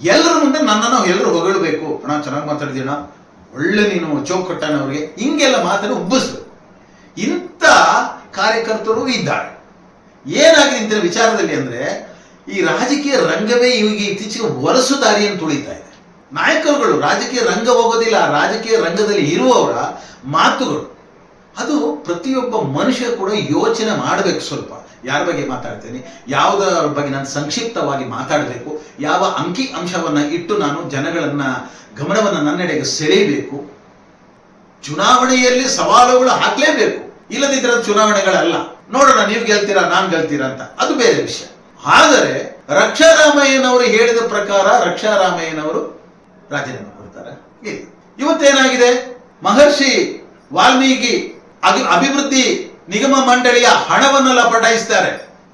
ಎಲ್ಲರ ಮುಂದೆ ನನ್ನನ್ನು ಎಲ್ಲರೂ ಹೊಗಳಬೇಕು. ಅಣ್ಣ, ಚೆನ್ನಾಗಿ ಮಾತಾಡಿದೀಣ ಒಳ್ಳೆ ನೀನು ಚೌಕಟ್ಟನವ್ರಿಗೆ ಹಿಂಗೆಲ್ಲ ಮಾತನ್ನು ಉಬ್ಬಿಸ್ಬೇಕು ಇಂಥ ಕಾರ್ಯಕರ್ತರು ಇದ್ದಾರೆ. ಏನಾಗಿದೆ ವಿಚಾರದಲ್ಲಿ ಅಂದ್ರೆ, ಈ ರಾಜಕೀಯ ರಂಗವೇ ಇವಾಗ ಇತ್ತೀಚೆಗೆ ಹೊಲಸು ದಾರಿಯನ್ನು ತುಳಿತಾ ಇದೆ. ನಾಯಕರುಗಳು, ರಾಜಕೀಯ ರಂಗ ಹೋಗೋದಿಲ್ಲ, ರಾಜಕೀಯ ರಂಗದಲ್ಲಿ ಇರುವವರ ಮಾತುಗಳು. ಅದು ಪ್ರತಿಯೊಬ್ಬ ಮನುಷ್ಯ ಕೂಡ ಯೋಚನೆ ಮಾಡಬೇಕು ಸ್ವಲ್ಪ. ಯಾರ ಬಗ್ಗೆ ಮಾತಾಡ್ತೇನೆ? ಯಾವುದರ ಬಗ್ಗೆ ನಾನು ಸಂಕ್ಷಿಪ್ತವಾಗಿ ಮಾತಾಡಬೇಕು? ಯಾವ ಅಂಕಿ ಅಂಶವನ್ನ ಇಟ್ಟು ನಾನು ಜನಗಳನ್ನ, ಗಮನವನ್ನು ನನ್ನೆಡೆಗೆ ಸೆಳೆಯಬೇಕು? ಚುನಾವಣೆಯಲ್ಲಿ ಸವಾಲುಗಳು ಹಾಕಲೇಬೇಕು. ಇಲ್ಲದಿದ್ದರೆ ಚುನಾವಣೆಗಳಲ್ಲ. ನೋಡೋಣ, ನೀವು ಗೆಲ್ತೀರಾ, ನಾನು ಗೆಲ್ತೀರಾ ಅಂತ. ಅದು ಬೇರೆ ವಿಷಯ. ಆದರೆ ರಕ್ಷಾರಾಮಯ್ಯನವರು ಹೇಳಿದ ಪ್ರಕಾರ ರಕ್ಷಾರಾಮಯ್ಯನವರು ರಾಜೀನಾಮೆ ಕೊಡ್ತಾರೆ. ಇವತ್ತೇನಾಗಿದೆ? ಮಹರ್ಷಿ ವಾಲ್ಮೀಕಿ ಅದು ಅಭಿವೃದ್ಧಿ ನಿಗಮ ಮಂಡಳಿಯ ಹಣವನ್ನೆಲ್ಲ ಪಟಾಯಿಸ್ತಾರೆ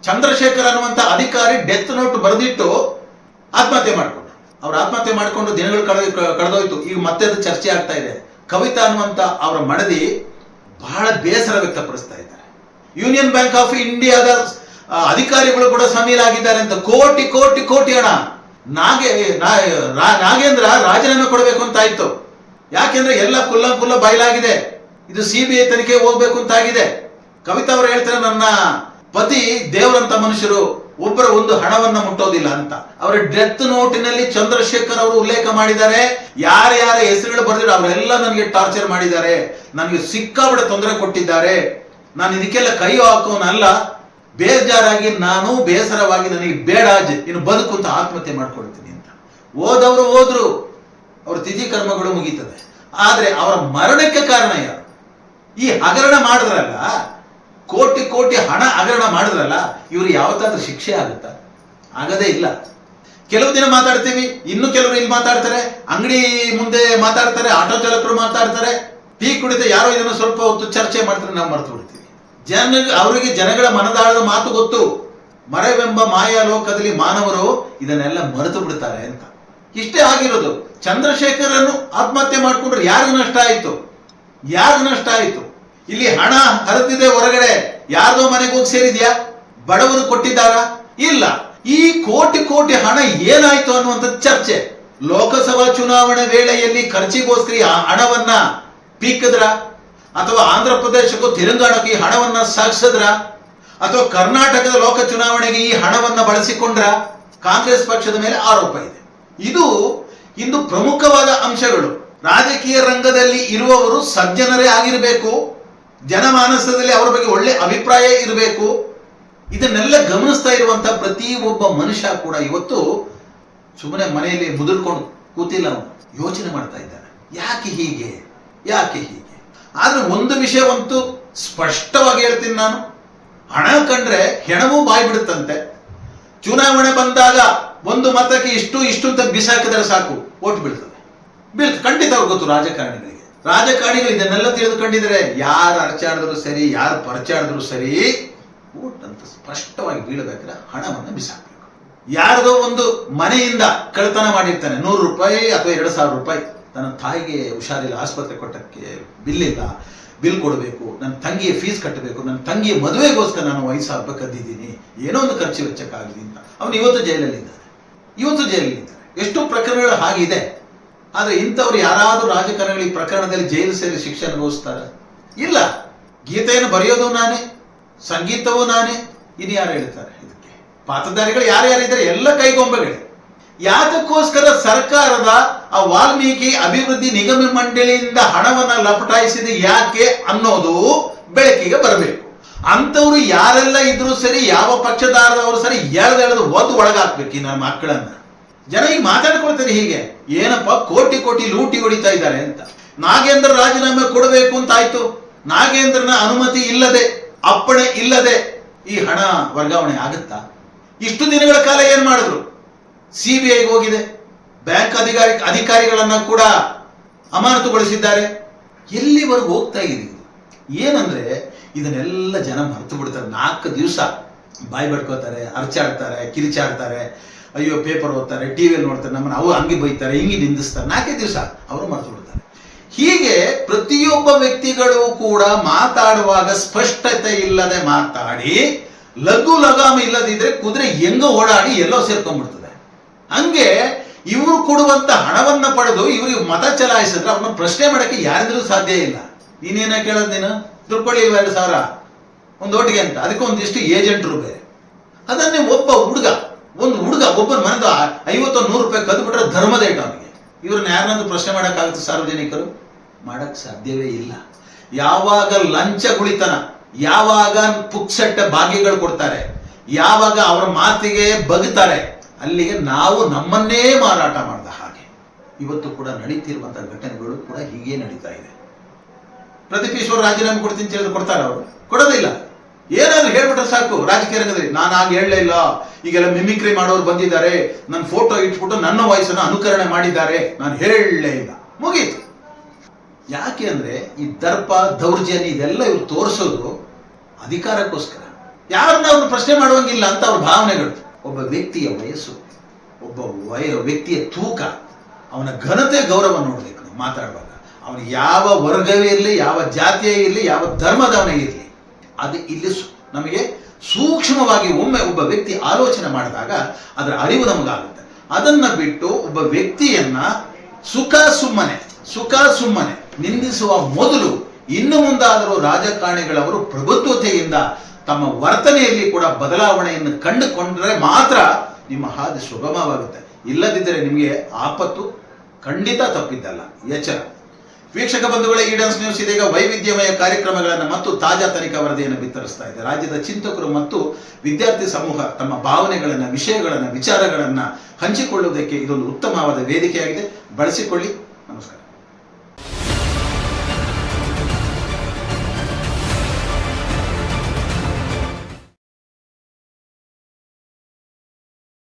ಚಂದ್ರಶೇಖರ್ ಅನ್ನುವಂತ ಅಧಿಕಾರಿ ಡೆತ್ ನೋಟ್ ಬರೆದಿಟ್ಟು ಆತ್ಮಹತ್ಯೆ ಮಾಡ್ಕೊಂಡ್ರು. ಅವ್ರು ಆತ್ಮಹತ್ಯೆ ಮಾಡಿಕೊಂಡು ದಿನಗಳು ಕಳೆದ ಕಳೆದೋಯ್ತು. ಈಗ ಮತ್ತೆ ಅದು ಚರ್ಚೆ ಆಗ್ತಾ ಇದೆ. ಕವಿತಾ ಅನ್ನುವಂತ ಅವರ ಮಡದಿ ಬಹಳ ಬೇಸರ ವ್ಯಕ್ತಪಡಿಸ್ತಾ ಇದ್ದಾರೆ. ಯೂನಿಯನ್ ಬ್ಯಾಂಕ್ ಆಫ್ ಇಂಡಿಯಾದ ಅಧಿಕಾರಿಗಳು ಕೂಡ ಆಗಿದ್ದಾರೆ ಅಂತ. ಕೋಟಿ ಕೋಟಿ ಕೋಟಿ ಹಣ ನಾಗೆ ನಾಗೇಂದ್ರ ರಾಜೀನಾಮೆ ಕೊಡಬೇಕು ಅಂತ ಆಯ್ತು ಯಾಕೆಂದ್ರೆ ಎಲ್ಲ ಕುಲ್ಲ ಕುಲ್ಲ ಬಯಲಾಗಿದೆ. ಇದು ಸಿ ಬಿ ಐ ತನಿಖೆ ಹೋಗ್ಬೇಕು ಅಂತ ಆಗಿದೆ ಕವಿತಾ ಅವರು ಹೇಳ್ತಾರೆ, ನನ್ನ ಪತಿ ದೇವರಂತ ಮನುಷ್ಯರು ಒಬ್ಬರ ಒಂದು ಹಣವನ್ನ ಮುಟ್ಟೋದಿಲ್ಲ ಅಂತ. ಅವರ ಡೆತ್ ನೋಟಿನಲ್ಲಿ ಚಂದ್ರಶೇಖರ್ ಅವರು ಉಲ್ಲೇಖ ಮಾಡಿದ್ದಾರೆ. ಯಾರ್ಯಾರ ಹೆಸರುಗಳು ಬರೆದಿರೋ ಅವರೆಲ್ಲ ನನಗೆ ಟಾರ್ಚರ್ ಮಾಡಿದ್ದಾರೆ. ನನಗೆ ಸಿಕ್ಕಾಬಿಡ ತೊಂದರೆ ಕೊಟ್ಟಿದ್ದಾರೆ. ನಾನು ಇದಕ್ಕೆಲ್ಲ ಕೈ ಹಾಕೋನಲ್ಲ. ಬೇಜಾರಾಗಿ ನಾನು ಬೇಸರವಾಗಿ ನನಗೆ ಬೇಡ ಇನ್ನು ಬದುಕು ಅಂತ ಆತ್ಮಹತ್ಯೆ ಮಾಡ್ಕೊಳ್ತೀನಿ ಅಂತ. ಓದವರು ಹೋದ್ರು ಅವ್ರ ತಿಥಿ ಕರ್ಮಗಳು ಮುಗೀತದೆ. ಆದ್ರೆ ಅವರ ಮರಣಕ್ಕೆ ಕಾರಣ ಯಾರು? ಈ ಹಗರಣ ಮಾಡಿದ್ರಲ್ಲ, ಕೋಟಿ ಕೋಟಿ ಹಣ ಹಗರಣ ಮಾಡಿದ್ರಲ್ಲ, ಇವರು ಯಾವತ್ತಾದ್ರೂ ಶಿಕ್ಷೆ ಆಗುತ್ತಾ? ಆಗದೇ ಇಲ್ಲ. ಕೆಲವು ದಿನ ಮಾತಾಡ್ತೀವಿ, ಇನ್ನು ಕೆಲವರು ಇಲ್ಲಿ ಮಾತಾಡ್ತಾರೆ, ಅಂಗಡಿ ಮುಂದೆ ಮಾತಾಡ್ತಾರೆ, ಆಟೋ ಚಾಲಕರು ಮಾತಾಡ್ತಾರೆ. ಟೀ ಕುಡಿತ ಯಾರೋ ಇದನ್ನು ಸ್ವಲ್ಪ ಹೊತ್ತು ಚರ್ಚೆ ಮಾಡ್ತಾರೆ, ನಾವು ಮರೆತು ಬಿಡ್ತೀವಿ. ಜನ ಅವರಿಗೆ ಜನಗಳ ಮನದಾಳದ ಮಾತು ಗೊತ್ತು. ಮರವೆಂಬ ಮಾಯಾ ಲೋಕದಲ್ಲಿ ಮಾನವರು ಇದನ್ನೆಲ್ಲ ಮರೆತು ಬಿಡ್ತಾರೆ ಅಂತ. ಇಷ್ಟೇ ಆಗಿರೋದು. ಚಂದ್ರಶೇಖರನ್ನು ಆತ್ಮಹತ್ಯೆ ಮಾಡ್ಕೊಂಡ್ರೆ ಯಾರು ನಷ್ಟ ಆಯ್ತು? ಯಾರು ನಷ್ಟ ಆಯ್ತು? ಇಲ್ಲಿ ಹಣ ಹರಿದಿದೆ ಹೊರಗಡೆ. ಯಾರ್ದೋ ಮನೆಗೆ ಹೋಗಿ ಸೇರಿದ್ಯಾ? ಬಡವರು ಕೊಟ್ಟಿದ್ದಾರಾ? ಇಲ್ಲ. ಈ ಕೋಟಿ ಕೋಟಿ ಹಣ ಏನಾಯ್ತು ಅನ್ನುವಂಥ ಚರ್ಚೆ. ಲೋಕಸಭಾ ಚುನಾವಣೆ ವೇಳೆಯಲ್ಲಿ ಖರ್ಚಿಗೋಸ್ಕರ ಆ ಹಣವನ್ನ ಪೀಕಿದ್ರ? ಅಥವಾ ಆಂಧ್ರ ಪ್ರದೇಶಕ್ಕೂ ತೆಲಂಗಾಣಕ್ಕೂ ಈ ಹಣವನ್ನ ಸಾಗಿಸಿದ್ರ? ಅಥವಾ ಕರ್ನಾಟಕದ ಲೋಕ ಚುನಾವಣೆಗೆ ಈ ಹಣವನ್ನ ಬಳಸಿಕೊಂಡ್ರ? ಕಾಂಗ್ರೆಸ್ ಪಕ್ಷದ ಮೇಲೆ ಆರೋಪ ಇದೆ. ಇದು ಇಂದು ಪ್ರಮುಖವಾದ ಅಂಶಗಳು. ರಾಜಕೀಯ ರಂಗದಲ್ಲಿ ಇರುವವರು ಸಜ್ಜನರೇ ಆಗಿರಬೇಕು. ಜನಮಾನಸದಲ್ಲಿ ಅವರ ಬಗ್ಗೆ ಒಳ್ಳೆ ಅಭಿಪ್ರಾಯ ಇರಬೇಕು. ಇದನ್ನೆಲ್ಲ ಗಮನಿಸ್ತಾ ಇರುವಂತ ಪ್ರತಿ ಒಬ್ಬ ಮನುಷ್ಯ ಕೂಡ ಇವತ್ತು ಸುಮ್ಮನೆ ಮನೆಯಲ್ಲಿ ಮುದುರ್ಕೊಂಡು ಕೂತಿಲ್ಲ. ಯೋಚನೆ ಮಾಡ್ತಾ ಇದ್ದಾನೆ. ಯಾಕೆ ಹೀಗೆ? ಯಾಕೆ ಹೀಗೆ? ಆದ್ರೆ ಒಂದು ವಿಷಯವಂತೂ ಸ್ಪಷ್ಟವಾಗಿ ಹೇಳ್ತೀನಿ ನಾನು. ಹಣ ಕಂಡ್ರೆ ಹೆಣವೂ ಬಾಯಿ ಬಿಡುತ್ತಂತೆ. ಚುನಾವಣೆ ಬಂದಾಗ ಒಂದು ಮತಕ್ಕೆ ಇಷ್ಟು ಇಷ್ಟು ಅಂತ ಬಿಸಾಕಿದ್ರೆ ಸಾಕು, ಓಟ್ ಬೀಳ್ತದೆ. ಬೀಳ್ತು ಖಂಡಿತ ಅವ್ರು ಗೊತ್ತು ರಾಜಕಾರಣಿಗಳಿಗೆ. ರಾಜಕಾರಣಿಗಳು ಇದನ್ನೆಲ್ಲ ತಿಳಿದುಕೊಂಡಿದ್ರೆ ಯಾರು ಅರ್ಚಾಡಿದ್ರು ಸರಿ, ಯಾರು ಪರಚಾಡಿದ್ರು ಸರಿ, ಓಟ್ ಅಂತ ಸ್ಪಷ್ಟವಾಗಿ ಬೀಳಬೇಕಾದ್ರೆ ಹಣವನ್ನು ಬಿಸಾಕಬೇಕು. ಯಾರದೋ ಒಂದು ಮನೆಯಿಂದ ಕಳ್ತನ ಮಾಡಿರ್ತಾನೆ, ನೂರು ರೂಪಾಯಿ ಅಥವಾ ಎರಡು ಸಾವಿರ ರೂಪಾಯಿ. ತನ್ನ ತಾಯಿಗೆ ಹುಷಾರಿಲ್ಲ, ಆಸ್ಪತ್ರೆ ಕೊಟ್ಟಕ್ಕೆ ಬಿಲ್ ಇಲ್ಲ ಬಿಲ್ ಕೊಡಬೇಕು, ನನ್ನ ತಂಗಿಯ ಫೀಸ್ ಕಟ್ಟಬೇಕು, ನನ್ನ ತಂಗಿಯ ಮದುವೆಗೋಸ್ಕರ ನಾನು ವಯಸ್ಸು ರೂಪಾಯಿ ಕದ್ದಿದ್ದೀನಿ, ಏನೋ ಒಂದು ಖರ್ಚು ವೆಚ್ಚಕ್ಕಾಗಲಿ ಅಂತ. ಅವನು ಇವತ್ತು ಜೈಲಲ್ಲಿ ಇದ್ದಾನೆ ಇವತ್ತು ಜೈಲಲ್ಲಿ ಎಷ್ಟು ಪ್ರಕರಣಗಳು ಹಾಗಿದೆ. ಆದರೆ ಇಂಥವ್ರು ಯಾರಾದರೂ ರಾಜಕಾರಣಿಗಳು ಈ ಪ್ರಕರಣದಲ್ಲಿ ಜೈಲು ಸೇರಿ ಶಿಕ್ಷೆ ಅನುಭವಿಸ್ತಾರ? ಇಲ್ಲ. ಗೀತೆಯನ್ನು ಬರೆಯೋದು ನಾನೇ, ಸಂಗೀತವೂ ನಾನೇ ಇನ್ನು ಯಾರು ಹೇಳ್ತಾರೆ ಇದಕ್ಕೆ? ಪಾತ್ರಧಾರಿಗಳು ಯಾರ್ಯಾರಿದ್ದಾರೆ? ಎಲ್ಲ ಕೈಗೊಂಬೆಗಳೇ. ಯಾತಕ್ಕೋಸ್ಕರ ಸರ್ಕಾರದ ಆ ವಾಲ್ಮೀಕಿ ಅಭಿವೃದ್ಧಿ ನಿಗಮ ಮಂಡಳಿಯಿಂದ ಹಣವನ್ನ ಲಪಟಾಯಿಸಿದ ಯಾಕೆ ಅನ್ನೋದು ಬೆಳಕಿಗೆ ಬರಬೇಕು. ಅಂಥವ್ರು ಯಾರೆಲ್ಲ ಇದ್ರು ಸರಿ, ಯಾವ ಪಕ್ಷದಾರದವರು ಸರಿ, ಎಳ್ದು ಎಳೆದು ಒದ್ದು ಒಳಗಾಕ್ಬೇಕು ಈ ನನ್ನ ಮಕ್ಕಳನ್ನ. ಜನ ಈಗ ಮಾತಾಡ್ಕೊಳ್ತಾರೆ ಹೀಗೆ, ಏನಪ್ಪ ಕೋಟಿ ಕೋಟಿ ಲೂಟಿ ಹೊಡಿತಾ ಇದ್ದಾರೆ ಅಂತ. ನಾಗೇಂದ್ರ ರಾಜೀನಾಮೆ ಕೊಡಬೇಕು ಅಂತ ಆಯ್ತು. ನಾಗೇಂದ್ರನ ಅನುಮತಿ ಇಲ್ಲದೆ, ಅಪ್ಪಣೆ ಇಲ್ಲದೆ ಈ ಹಣ ವರ್ಗಾವಣೆ ಆಗುತ್ತಾ? ಇಷ್ಟು ದಿನಗಳ ಕಾಲ ಏನ್ ಮಾಡಿದ್ರು? ಸಿಬಿಐಗೆ ಹೋಗಿದೆ. ಬ್ಯಾಂಕ್ ಅಧಿಕಾರಿ, ಅಧಿಕಾರಿಗಳನ್ನ ಕೂಡ ಅಮಾನತುಗೊಳಿಸಿದ್ದಾರೆ. ಎಲ್ಲಿವರೆಗೂ ಹೋಗ್ತಾ ಇದೆ ಏನಂದ್ರೆ, ಇದನ್ನೆಲ್ಲ ಜನ ಮರೆತು ಬಿಡ್ತಾರೆ. ನಾಲ್ಕು ದಿವಸ ಬಾಯಿ ಬಡ್ಕೋತಾರೆ ಅರ್ಚಾಡ್ತಾರೆ ಕಿರಿಚಾಡ್ತಾರೆ. ಅಯ್ಯೋ ಪೇಪರ್ ಓದ್ತಾರೆ ಟಿವಿಯಲ್ಲಿ ನೋಡ್ತಾರೆ, ನಮ್ಮನ್ನ ಅವು ಹಂಗೆ ಬೈತಾರೆ, ಹಿಂಗೆ ನಿಂದಿಸ್ತಾರೆ. ನಾಲ್ಕೇ ದಿವಸ ಅವರು ಮರೆತು ಬಿಡ್ತಾರೆ. ಹೀಗೆ ಪ್ರತಿಯೊಬ್ಬ ವ್ಯಕ್ತಿಗಳು ಕೂಡ ಮಾತಾಡುವಾಗ ಸ್ಪಷ್ಟತೆ ಇಲ್ಲದೆ ಮಾತಾಡಿ, ಲಘು ಲಗಾಮ ಇಲ್ಲದಿದ್ರೆ ಕುದುರೆ ಹೆಂಗ ಓಡಾಡಿ ಎಲ್ಲೋ ಸೇರ್ಕೊಂಡ್ಬಿಡ್ತದೆ ಹಂಗೆ ಇವರು ಕೊಡುವಂತ ಹಣವನ್ನ ಪಡೆದು ಇವರಿಗೆ ಮತ ಚಲಾಯಿಸಿದ್ರೆ ಅವನ್ನ ಪ್ರಶ್ನೆ ಮಾಡಕ್ಕೆ ಯಾರಿಂದಲೂ ಸಾಧ್ಯ ಇಲ್ಲ. ನೀನೇನ ಕೇಳೋದು ನೀನು? ದುಡ್ಕೊಳ್ಳಿ ಎರಡು ಸಾವಿರ. ಒಂದು ಓಟಿಗೆ ಅಂತ. ಅದಕ್ಕೆ ಒಂದಿಷ್ಟು ಏಜೆಂಟ್ರು ಬೇರೆ. ಅದನ್ನೇ ಒಬ್ಬ ಹುಡುಗ, ಒಂದು ಹುಡುಗ, ಒಬ್ಬನ ಮನೆದು ಐವತ್ತು ನೂರು ರೂಪಾಯಿ ಕದ್ದು ಬಿಟ್ರೆ ಧರ್ಮದೇಟ ಅವನಿಗೆ. ಇವ್ರನ್ನ ಯಾರನ್ನಾದ್ರೂ ಪ್ರಶ್ನೆ ಮಾಡೋಕ್ಕಾಗುತ್ತೆ ಸಾರ್ವಜನಿಕರು? ಮಾಡಕ್ ಸಾಧ್ಯವೇ ಇಲ್ಲ. ಯಾವಾಗ ಲಂಚ ಗುಳಿತನ, ಯಾವಾಗ ಪುಕ್ಸಟ್ಟ ಭಾಗ್ಯಗಳು ಕೊಡ್ತಾರೆ, ಯಾವಾಗ ಅವರ ಮಾತಿಗೆ ಬಗ್ತಾರೆ ಅಲ್ಲಿಗೆ ನಾವು ನಮ್ಮನ್ನೇ ಮಾರಾಟ ಮಾಡಿದ ಹಾಗೆ. ಇವತ್ತು ಕೂಡ ನಡೀತಿರುವಂತಹ ಘಟನೆಗಳು ಕೂಡ ಹೀಗೆ ನಡೀತಾ ಇದೆ. ಪ್ರತಿಪೀಶ್ವರ ರಾಜೀನಾಮೆ ಕೊಡ್ತೀನಿ ಹೇಳಿದ್ರೆ ಕೊಡ್ತಾರೆ ಅವರು. ಕೊಡೋದಿಲ್ಲ ಏನಾದ್ರು ಹೇಳ್ಬಿಟ್ರೆ ಸಾಕು. ರಾಜಕೀಯ ರಂಗದಲ್ಲಿ ನಾನು ಆಗ ಹೇಳಲೇ ಇಲ್ಲ. ಈಗೆಲ್ಲ ಮಿಮಿಕ್ರಿ ಮಾಡೋರು ಬಂದಿದ್ದಾರೆ. ನನ್ನ ಫೋಟೋ ಇಟ್ಬಿಟ್ಟು ನನ್ನ ವಯಸ್ಸನ್ನು ಅನುಕರಣೆ ಮಾಡಿದ್ದಾರೆ. ನಾನು ಹೇಳಲೇ ಇಲ್ಲ. ಮುಗೀತು. ಯಾಕೆ ಅಂದ್ರೆ ಈ ದರ್ಪ, ದೌರ್ಜನ್ಯ ಇದೆಲ್ಲ ಇವ್ರು ತೋರಿಸೋದು ಅಧಿಕಾರಕ್ಕೋಸ್ಕರ. ಯಾರನ್ನ ಅವ್ರು ಪ್ರಶ್ನೆ ಮಾಡುವಂಗಿಲ್ಲ ಅಂತ ಅವ್ರ ಭಾವನೆಗಳು. ಒಬ್ಬ ವ್ಯಕ್ತಿಯ ವಯಸ್ಸು, ಒಬ್ಬ ವಯ, ವ್ಯಕ್ತಿಯ ತೂಕ, ಅವನ ಘನತೆ ಗೌರವ ನೋಡಬೇಕು ನಾವು ಮಾತಾಡುವಾಗ. ಅವನು ಯಾವ ವರ್ಗವೇ ಇರಲಿ, ಯಾವ ಜಾತಿಯೇ ಇರಲಿ, ಯಾವ ಧರ್ಮದವನೇ ಇರಲಿ, ಅದು ಇಲ್ಲಿ ನಮಗೆ ಸೂಕ್ಷ್ಮವಾಗಿ ಒಮ್ಮೆ ಒಬ್ಬ ವ್ಯಕ್ತಿ ಆಲೋಚನೆ ಮಾಡಿದಾಗ ಅದರ ಅರಿವು ನಮಗಾಗುತ್ತೆ. ಅದನ್ನ ಬಿಟ್ಟು ಒಬ್ಬ ವ್ಯಕ್ತಿಯನ್ನ ಸುಖ ಸುಮ್ಮನೆ ಸುಖ ಸುಮ್ಮನೆ ನಿಂದಿಸುವ ಮೊದಲು ಇನ್ನು ಮುಂದಾದರೂ ರಾಜಕಾರಣಿಗಳವರು ಪ್ರಭುತ್ವತೆಯಿಂದ ತಮ್ಮ ವರ್ತನೆಯಲ್ಲಿ ಕೂಡ ಬದಲಾವಣೆಯನ್ನು ಕಂಡುಕೊಂಡ್ರೆ ಮಾತ್ರ ನಿಮ್ಮ ಹಾದಿ ಸುಗಮವಾಗುತ್ತೆ. ಇಲ್ಲದಿದ್ದರೆ ನಿಮಗೆ ಆಪತ್ತು ಖಂಡಿತ ತಪ್ಪಿದ್ದಲ್ಲ. ಎಚ್ಚರ. ವೀಕ್ಷಕ ಬಂಧುಗಳೇ ಈಡನ್ಸ್ ನ್ಯೂಸ್ ಇದೀಗ ವೈವಿಧ್ಯಮಯ ಕಾರ್ಯಕ್ರಮಗಳನ್ನು ಮತ್ತು ತಾಜಾ ತನಿಖಾ ವರದಿಯನ್ನು ಬಿತ್ತರಿಸ್ತಾ ಇದೆ. ರಾಜ್ಯದ ಚಿಂತಕರು ಮತ್ತು ವಿದ್ಯಾರ್ಥಿ ಸಮೂಹ ತಮ್ಮ ಭಾವನೆಗಳನ್ನು, ವಿಷಯಗಳನ್ನು, ವಿಚಾರಗಳನ್ನು ಹಂಚಿಕೊಳ್ಳುವುದಕ್ಕೆ ಇದೊಂದು ಉತ್ತಮವಾದ ವೇದಿಕೆಯಾಗಿದೆ. ಬಳಸಿಕೊಳ್ಳಿ. ನಮಸ್ಕಾರ.